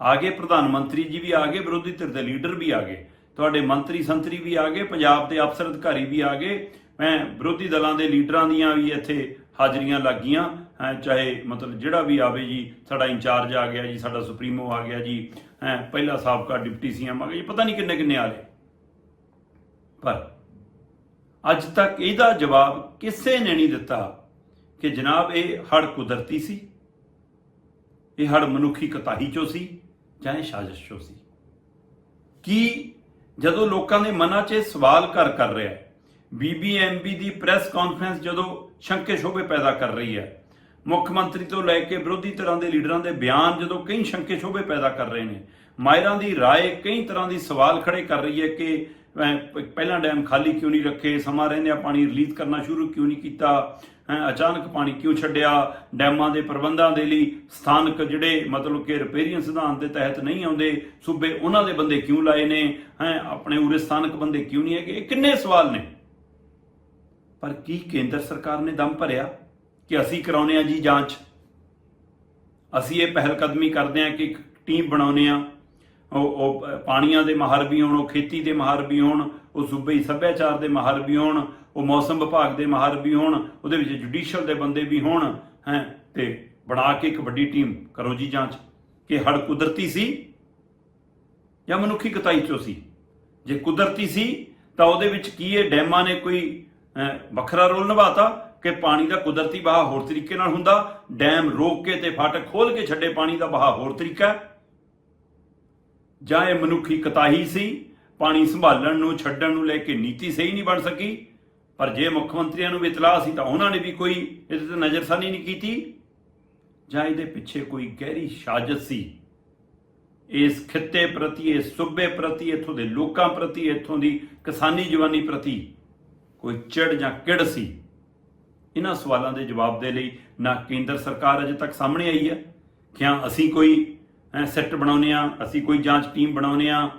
ਆਗੇ ਪ੍ਰਧਾਨ ਮੰਤਰੀ ਜੀ ਵੀ ਆ ਗਏ ਵਿਰੋਧੀ ਧਿਰ ਦੇ ਲੀਡਰ ਵੀ ਆ ਗਏ ਤੁਹਾਡੇ ਮੰਤਰੀ ਸੰਤਰੀ ਵੀ ਆ ਗਏ ਪੰਜਾਬ ਦੇ ਅਫਸਰ ਅਧਿਕਾਰੀ ਵੀ ਆ ਗਏ ਮੈਂ ਵਿਰੋਧੀ ਦਲਾਂ ਦੇ ਲੀਡਰਾਂ ਦੀਆਂ ਵੀ ਇੱਥੇ ਹਾਜ਼ਰੀਆਂ ਲੱਗੀਆਂ। ਹੈਂ, ਚਾਹੇ ਮਤਲਬ ਜਿਹੜਾ ਵੀ ਆਵੇ ਜੀ ਸਾਡਾ ਇੰਚਾਰਜ ਆ ਗਿਆ ਜੀ ਸਾਡਾ ਸੁਪਰੀਮੋ ਆ ਗਿਆ ਜੀ ਹੈ ਪਹਿਲਾ ਸਾਬਕਾ ਡਿਪਟੀ ਸੀਐਮ ਆ ਗਿਆ ਜੀ ਪਤਾ ਨਹੀਂ ਕਿੰਨੇ ਕਿੰਨੇ ਆਲੇ ਪਰ ਅੱਜ ਤੱਕ ਇਹਦਾ ਜਵਾਬ ਕਿਸੇ ਨੇ ਨਹੀਂ ਦਿੱਤਾ ਕਿ ਜਨਾਬ, ਇਹ ਹੜ ਕੁਦਰਤੀ ਸੀ? ਇਹ ਹੜ ਮਨੁੱਖੀ ਕਤਾਹੀ ਚੋਂ ਸੀ ਜਾਂ ਇਹ ਸਾਜ਼ਿਸ਼ ਚੋਂ ਸੀ? ਕੀ ਜਦੋਂ ਲੋਕਾਂ ਦੇ ਮਨਾਂ 'ਚ ਇਹ ਸਵਾਲ ਕਰ ਕਰ ਰਿਹਾ ਹੈ ਬੀਬੀਐਮਬੀ ਦੀ ਪ੍ਰੈਸ ਕਾਨਫਰੰਸ ਜਦੋਂ ਸ਼ੰਕੇ ਸ਼ੋਭੇ ਪੈਦਾ ਕਰ ਰਹੀ ਹੈ, ਮੁੱਖ ਮੰਤਰੀ ਤੋਂ ਲੈ ਕੇ ਵਿਰੋਧੀ ਤਰ੍ਹਾਂ ਦੇ ਲੀਡਰਾਂ ਦੇ ਬਿਆਨ ਜਦੋਂ ਕਈ ਸ਼ੰਕੇ ਸ਼ੋਭੇ ਪੈਦਾ ਕਰ ਰਹੇ ਨੇ, ਮਾਇਰਾਂ ਦੀ ਰਾਏ ਕਈ ਤਰ੍ਹਾਂ ਦੀ ਸਵਾਲ ਖੜੇ ਕਰ ਰਹੀ ਹੈ ਕਿ ਪਹਿਲਾਂ ਡੈਮ ਖਾਲੀ ਕਿਉਂ ਨਹੀਂ ਰੱਖੇ? ਸਮਾਂ ਰਹਿੰਦਿਆਂ ਪਾਣੀ ਰਿਲੀਜ਼ ਕਰਨਾ ਸ਼ੁਰੂ ਕਿਉਂ ਨਹੀਂ ਕੀਤਾ? ਹੈਂ, ਅਚਾਨਕ ਪਾਣੀ ਕਿਉਂ ਛੱਡਿਆ? ਡੈਮਾਂ ਦੇ ਪ੍ਰਬੰਧਾਂ ਦੇ ਲਈ ਸਥਾਨਕ ਜਿਹੜੇ ਮਤਲਬ ਕਿ ਰਿਪੇਰੀਅਨ ਸਿਧਾਂਤ ਦੇ ਤਹਿਤ ਨਹੀਂ ਆਉਂਦੇ ਸੂਬੇ ਉਹਨਾਂ ਦੇ ਬੰਦੇ ਕਿਉਂ ਲਾਏ ਨੇ? ਹੈ ਆਪਣੇ ਉਰੇ ਸਥਾਨਕ ਬੰਦੇ ਕਿਉਂ ਨਹੀਂ ਹੈਗੇ? ਇਹ ਕਿੰਨੇ ਸਵਾਲ ਨੇ। ਪਰ ਕੀ ਕੇਂਦਰ ਸਰਕਾਰ ਨੇ ਦਮ ਭਰਿਆ ਕਿ ਅਸੀਂ ਕਰਾਉਨੇ ਆ ਜੀ ਜਾਂਚ? ਅਸੀਂ ਇਹ ਪਹਿਲ ਕਦਮੀ ਕਰਦੇ ਆ ਕਿ ਇੱਕ ਟੀਮ ਬਣਾਉਨੇ ਆ ਉਹ ਪਾਣੀਆਂ ਦੇ ਮਾਹਰ ਵੀ ਹੋਣ, ਉਹ ਖੇਤੀ ਦੇ ਮਾਹਰ ਵੀ ਹੋਣ, ਉਹ ਸੂਬਈ ਸੱਭਿਆਚਾਰ ਦੇ ਮਾਹਰ ਵੀ ਹੋਣ, ਉਹ ਮੌਸਮ ਵਿਭਾਗ ਦੇ ਮਾਹਰ ਵੀ ਹੋਣ, ਉਹਦੇ ਵਿੱਚ ਜੁਡੀਸ਼ੀਅਲ ਦੇ ਬੰਦੇ ਵੀ ਹੋਣ, ਹੈ, ਤੇ ਬਣਾ ਕੇ ਇੱਕ ਵੱਡੀ ਟੀਮ ਕਰੋ ਜੀ ਜਾਂਚ, ਕਿ ਹੜ ਕੁਦਰਤੀ ਸੀ ਜਾਂ ਮਨੁੱਖੀ ਕਤਾਈ ਚੋਂ ਸੀ? ਜੇ ਕੁਦਰਤੀ ਸੀ, ਤਾਂ ਉਹਦੇ ਵਿੱਚ ਕੀ ਇਹ ਡੈਮਾਂ ਨੇ ਕੋਈ ਵੱਖਰਾ ਰੋਲ ਨਿਭਾਤਾ ਕਿ ਪਾਣੀ ਦਾ ਕੁਦਰਤੀ ਬਹਾਅ ਹੋਰ ਤਰੀਕੇ ਨਾਲ ਹੁੰਦਾ, ਡੈਮ ਰੋਕ ਕੇ ਤੇ ਫਾਟਕ ਖੋਲ ਕੇ ਛੱਡੇ ਪਾਣੀ ਦਾ ਬਹਾਅ ਹੋਰ ਤਰੀਕਾ? ਹੈ ਜਾਂ ਇਹ ਮਨੁੱਖੀ ਕਤਾਹੀ ਸੀ, ਪਾਣੀ ਸੰਭਾਲਣ ਨੂੰ, ਛੱਡਣ ਨੂੰ ਲੈ ਕੇ ਨੀਤੀ ਸਹੀ ਨਹੀਂ ਬਣ ਸਕੀ, ਪਰ ਜੇ ਮੁੱਖ ਮੰਤਰੀਆਂ ਨੂੰ ਵੀ ਇਤਲਾਹ ਸੀ ਤਾਂ ਉਹਨਾਂ ਨੇ ਵੀ ਕੋਈ ਇਹਦੇ ਤੇ ਨਜ਼ਰਸਾਨੀ ਨਹੀਂ ਕੀਤੀ। ਜਾਂ ਇਹਦੇ ਪਿੱਛੇ ਕੋਈ ਗਹਿਰੀ ਸਾਜ਼ਿਸ਼ ਸੀ। ਇਸ ਖਿੱਤੇ ਪ੍ਰਤੀ, ਇਸ ਸੂਬੇ ਪ੍ਰਤੀ, ਇੱਥੋਂ ਦੇ ਲੋਕਾਂ ਪ੍ਰਤੀ, ਇੱਥੋਂ ਦੀ ਕਿਸਾਨੀ ਜਵਾਨੀ ਪ੍ਰਤੀ ਕੋਈ ਚਿੜ ਜਾਂ ਕਿੜ ਸੀ? ਇਹਨਾਂ ਸਵਾਲਾਂ ਦੇ ਜਵਾਬ ਦੇ ਲਈ ਨਾ ਕੇਂਦਰ ਸਰਕਾਰ ਅਜੇ ਤੱਕ ਸਾਹਮਣੇ ਆਈ ਹੈ। ਕਿਆ ਅਸੀਂ ਕੋਈ ਸੈੱਟ ਬਣਾਉਨੇ ਆ ਅਸੀਂ ਕੋਈ ਜਾਂਚ ਟੀਮ ਬਣਾਉਨੇ ਆ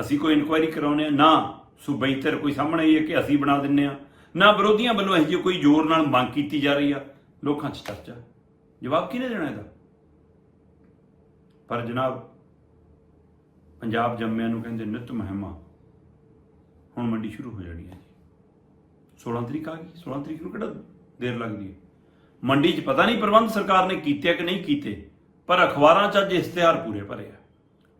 ਅਸੀਂ ਕੋਈ ਇਨਕੁਆਇਰੀ ਕਰਾਉਨੇ ਆ ਨਾ। ਸੂਬਾਈ ਧਿਰ ਕੋਈ ਸਾਹਮਣੇ ਆਈ ਹੈ ਕਿ ਅਸੀਂ ਬਣਾ ਦਿੰਨੇ ਆ ਨਾ ਵਿਰੋਧੀਆਂ ਵੱਲੋਂ ਇਹ ਜਿਹੀ ਕੋਈ ਜ਼ੋਰ ਨਾਲ ਮੰਗ ਕੀਤੀ ਜਾ ਰਹੀ ਆ। ਲੋਕਾਂ 'ਚ ਚਰਚਾ। ਜਵਾਬ ਕਿਹਨੇ ਦੇਣਾ ਇਹਦਾ? ਪਰ ਜਨਾਬ, ਪੰਜਾਬ ਜੰਮਿਆਂ ਨੂੰ ਕਹਿੰਦੇ ਨਿਤ ਮਹਿਮਾ। ਹੁਣ ਮੰਡੀ ਸ਼ੁਰੂ ਹੋ ਜਾਣੀ ਹੈ ਜੀ। 16 ਤਰੀਕ ਆ ਗਈ। 16 ਤਰੀਕ ਨੂੰ ਕਿਹੜਾ ਦੇਰ ਲੱਗਦੀ ਹੈ? ਮੰਡੀ 'ਚ ਪਤਾ ਨਹੀਂ ਪ੍ਰਬੰਧ ਸਰਕਾਰ ਨੇ ਕੀਤੇ ਕਿ ਨਹੀਂ ਕੀਤੇ। ਪਰ ਅਖਬਾਰਾਂ 'ਚ ਅੱਜ ਇਸ਼ਤਿਹਾਰ ਪੂਰੇ ਭਰੇ ਆ।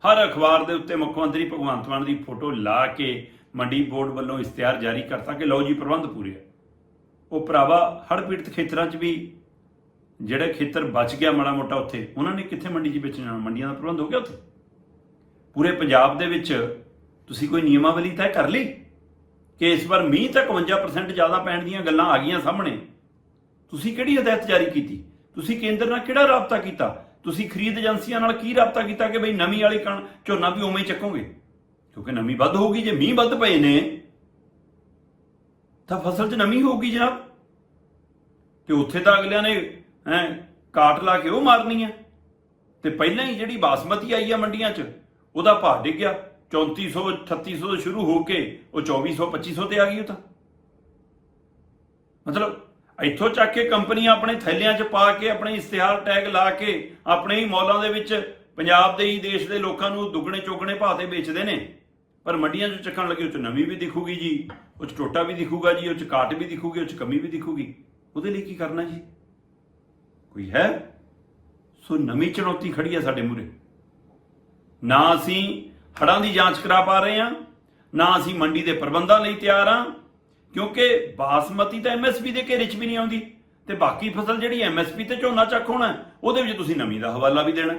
ਹਰ ਅਖਬਾਰ ਦੇ ਉੱਤੇ ਮੁੱਖ ਮੰਤਰੀ ਭਗਵੰਤ ਮਾਨ ਦੀ ਫੋਟੋ ਲਾ ਕੇ ਮੰਡੀ ਬੋਰਡ ਵੱਲੋਂ ਇਸ਼ਤਿਹਾਰ ਜਾਰੀ ਕਰਤਾ ਕਿ ਲਓ ਜੀ, ਪ੍ਰਬੰਧ ਪੂਰੇ ਆ। ਉਹ ਭਰਾਵਾ ਹੜ੍ਹ ਪੀੜਤ ਖੇਤਰਾਂ 'ਚ ਵੀ ਜਿਹੜੇ ਖੇਤਰ ਬਚ ਗਿਆ ਮਾੜਾ ਮੋਟਾ ਉੱਥੇ, ਉਹਨਾਂ ਨੇ ਕਿੱਥੇ ਮੰਡੀ 'ਚ ਵੇਚਣ? ਜਾਣਾ ਮੰਡੀਆਂ ਦਾ ਪ੍ਰਬੰਧ ਹੋ ਗਿਆ ਉੱਥੇ? ਪੂਰੇ ਪੰਜਾਬ ਦੇ ਵਿੱਚ ਤੁਸੀਂ ਕੋਈ ਨਿਯਮਾਵਲੀ ਤੈਅ ਕਰ ਲਈ ਕਿ ਇਸ ਵਾਰ ਮੀਂਹ ਤਾਂ 51% ਜ਼ਿਆਦਾ ਪੈਣ ਦੀਆਂ ਗੱਲਾਂ ਆ ਗਈਆਂ ਸਾਹਮਣੇ? ਤੁਸੀਂ ਕਿਹੜੀ ਹਦਾਇਤ ਜਾਰੀ ਕੀਤੀ? ਤੁਸੀਂ ਕੇਂਦਰ ਨਾਲ ਕਿਹੜਾ ਰਾਬਤਾ ਕੀਤਾ? ਤੁਸੀਂ ਖਰੀਦ ਏਜੰਸੀਆਂ ਨਾਲ ਕੀ ਰਾਬਤਾ ਕੀਤਾ ਕਿ ਬਈ ਨਵੀਂ ਵਾਲੀ ਕਣ ਝੋਨਾ ਵੀ ਉਵੇਂ ਹੀ ਚੱਕੋਗੇ? ਕਿਉਂਕਿ ਨਵੀਂ ਵੱਧ ਹੋਊਗੀ, ਜੇ ਮੀਂਹ ਵੱਧ ਪਏ ਨੇ, ਤਾਂ ਫਸਲ 'ਚ ਨਮੀ ਹੋਊਗੀ ਜਨਾਬ। ਤੇ ਉੱਥੇ ਤਾਂ ਅਗਲਿਆਂ ਨੇ, ਹੈ, ਕਾਟ ਲਾ ਕੇ ਉਹ ਮਾਰਨੀ ਹੈ ਤੇ ਪਹਿਲਾਂ ਹੀ ਜਿਹੜੀ ਬਾਸਮਤੀ ਆਈ ਆ ਮੰਡੀਆਂ 'ਚ, ਉਹਦਾ ਭਾਅ ਡਿੱਗ ਗਿਆ। 3400 3800 ਤੋਂ ਸ਼ੁਰੂ ਹੋ ਕੇ ਉਹ 2400 2500 ਤੇ ਆ ਗਈ ਉਹ ਤਾਂ। ਮਤਲਬ ਇੱਥੋਂ ਚੱਕ ਕੇ ਕੰਪਨੀਆਂ ਆਪਣੇ ਥੈਲਿਆਂ 'ਚ ਪਾ ਕੇ, ਆਪਣੇ ਇਸ਼ਤਿਹਾਰ ਟੈਗ ਲਾ ਕੇ, ਆਪਣੇ ਹੀ ਮੌਲਾਂ ਦੇ ਵਿੱਚ ਪੰਜਾਬ ਦੇ ਹੀ ਦੇਸ਼ ਦੇ ਲੋਕਾਂ ਨੂੰ ਦੁੱਗਣੇ ਚੋਗਣੇ ਭਾਅ ਤੇ ਵੇਚਦੇ ਨੇ। ਪਰ ਮੰਡੀਆਂ 'ਚ ਚੱਕਣ ਲੱਗੇ, ਉਹ 'ਚ ਨਵੀਂ ਵੀ ਦਿਖੂਗੀ ਜੀ, ਉਹ 'ਚ ਟੋਟਾ ਵੀ ਦਿਖੂਗਾ ਜੀ, ਉਹ 'ਚ ਕਾਟ ਵੀ ਦਿਖੂਗੀ, ਉਹ 'ਚ ਕਮੀ ਵੀ ਦਿਖੂਗੀ। ਉਹਦੇ ਲਈ ਕੀ ਕਰਨਾ ਜੀ? ਕੋਈ ਹੈ? ਸੋ ਨਵੀਂ ਚੁਣੌਤੀ ਖੜੀ ਹੈ ਸਾਡੇ ਮੂਰੇ ਨਾ ਅਸੀਂ ਹੜਾਂ ਦੀ ਜਾਂਚ ਕਰਾ ਪਾ ਰਹੇ ਹਾਂ, ਨਾ ਅਸੀਂ ਮੰਡੀ ਦੇ ਪ੍ਰਬੰਧਾਂ ਲਈ ਤਿਆਰ ਹਾਂ ਕਿਉਂਕਿ ਬਾਸਮਤੀ ਤਾਂ ਐਮਐਸਪੀ ਦੇ ਘੇਰੇ 'ਚ ਵੀ ਨਹੀਂ ਆਉਂਦੀ ਤੇ ਬਾਕੀ ਫਸਲ ਜਿਹੜੀ ਐਮਐਸਪੀ ਤੇ ਝੋਨਾ ਚੱਕ ਹੋਣਾ, ਉਹਦੇ ਵਿੱਚ ਤੁਸੀਂ ਨਵੀਂ ਦਾ ਹਵਾਲਾ ਵੀ ਦੇਣਾ।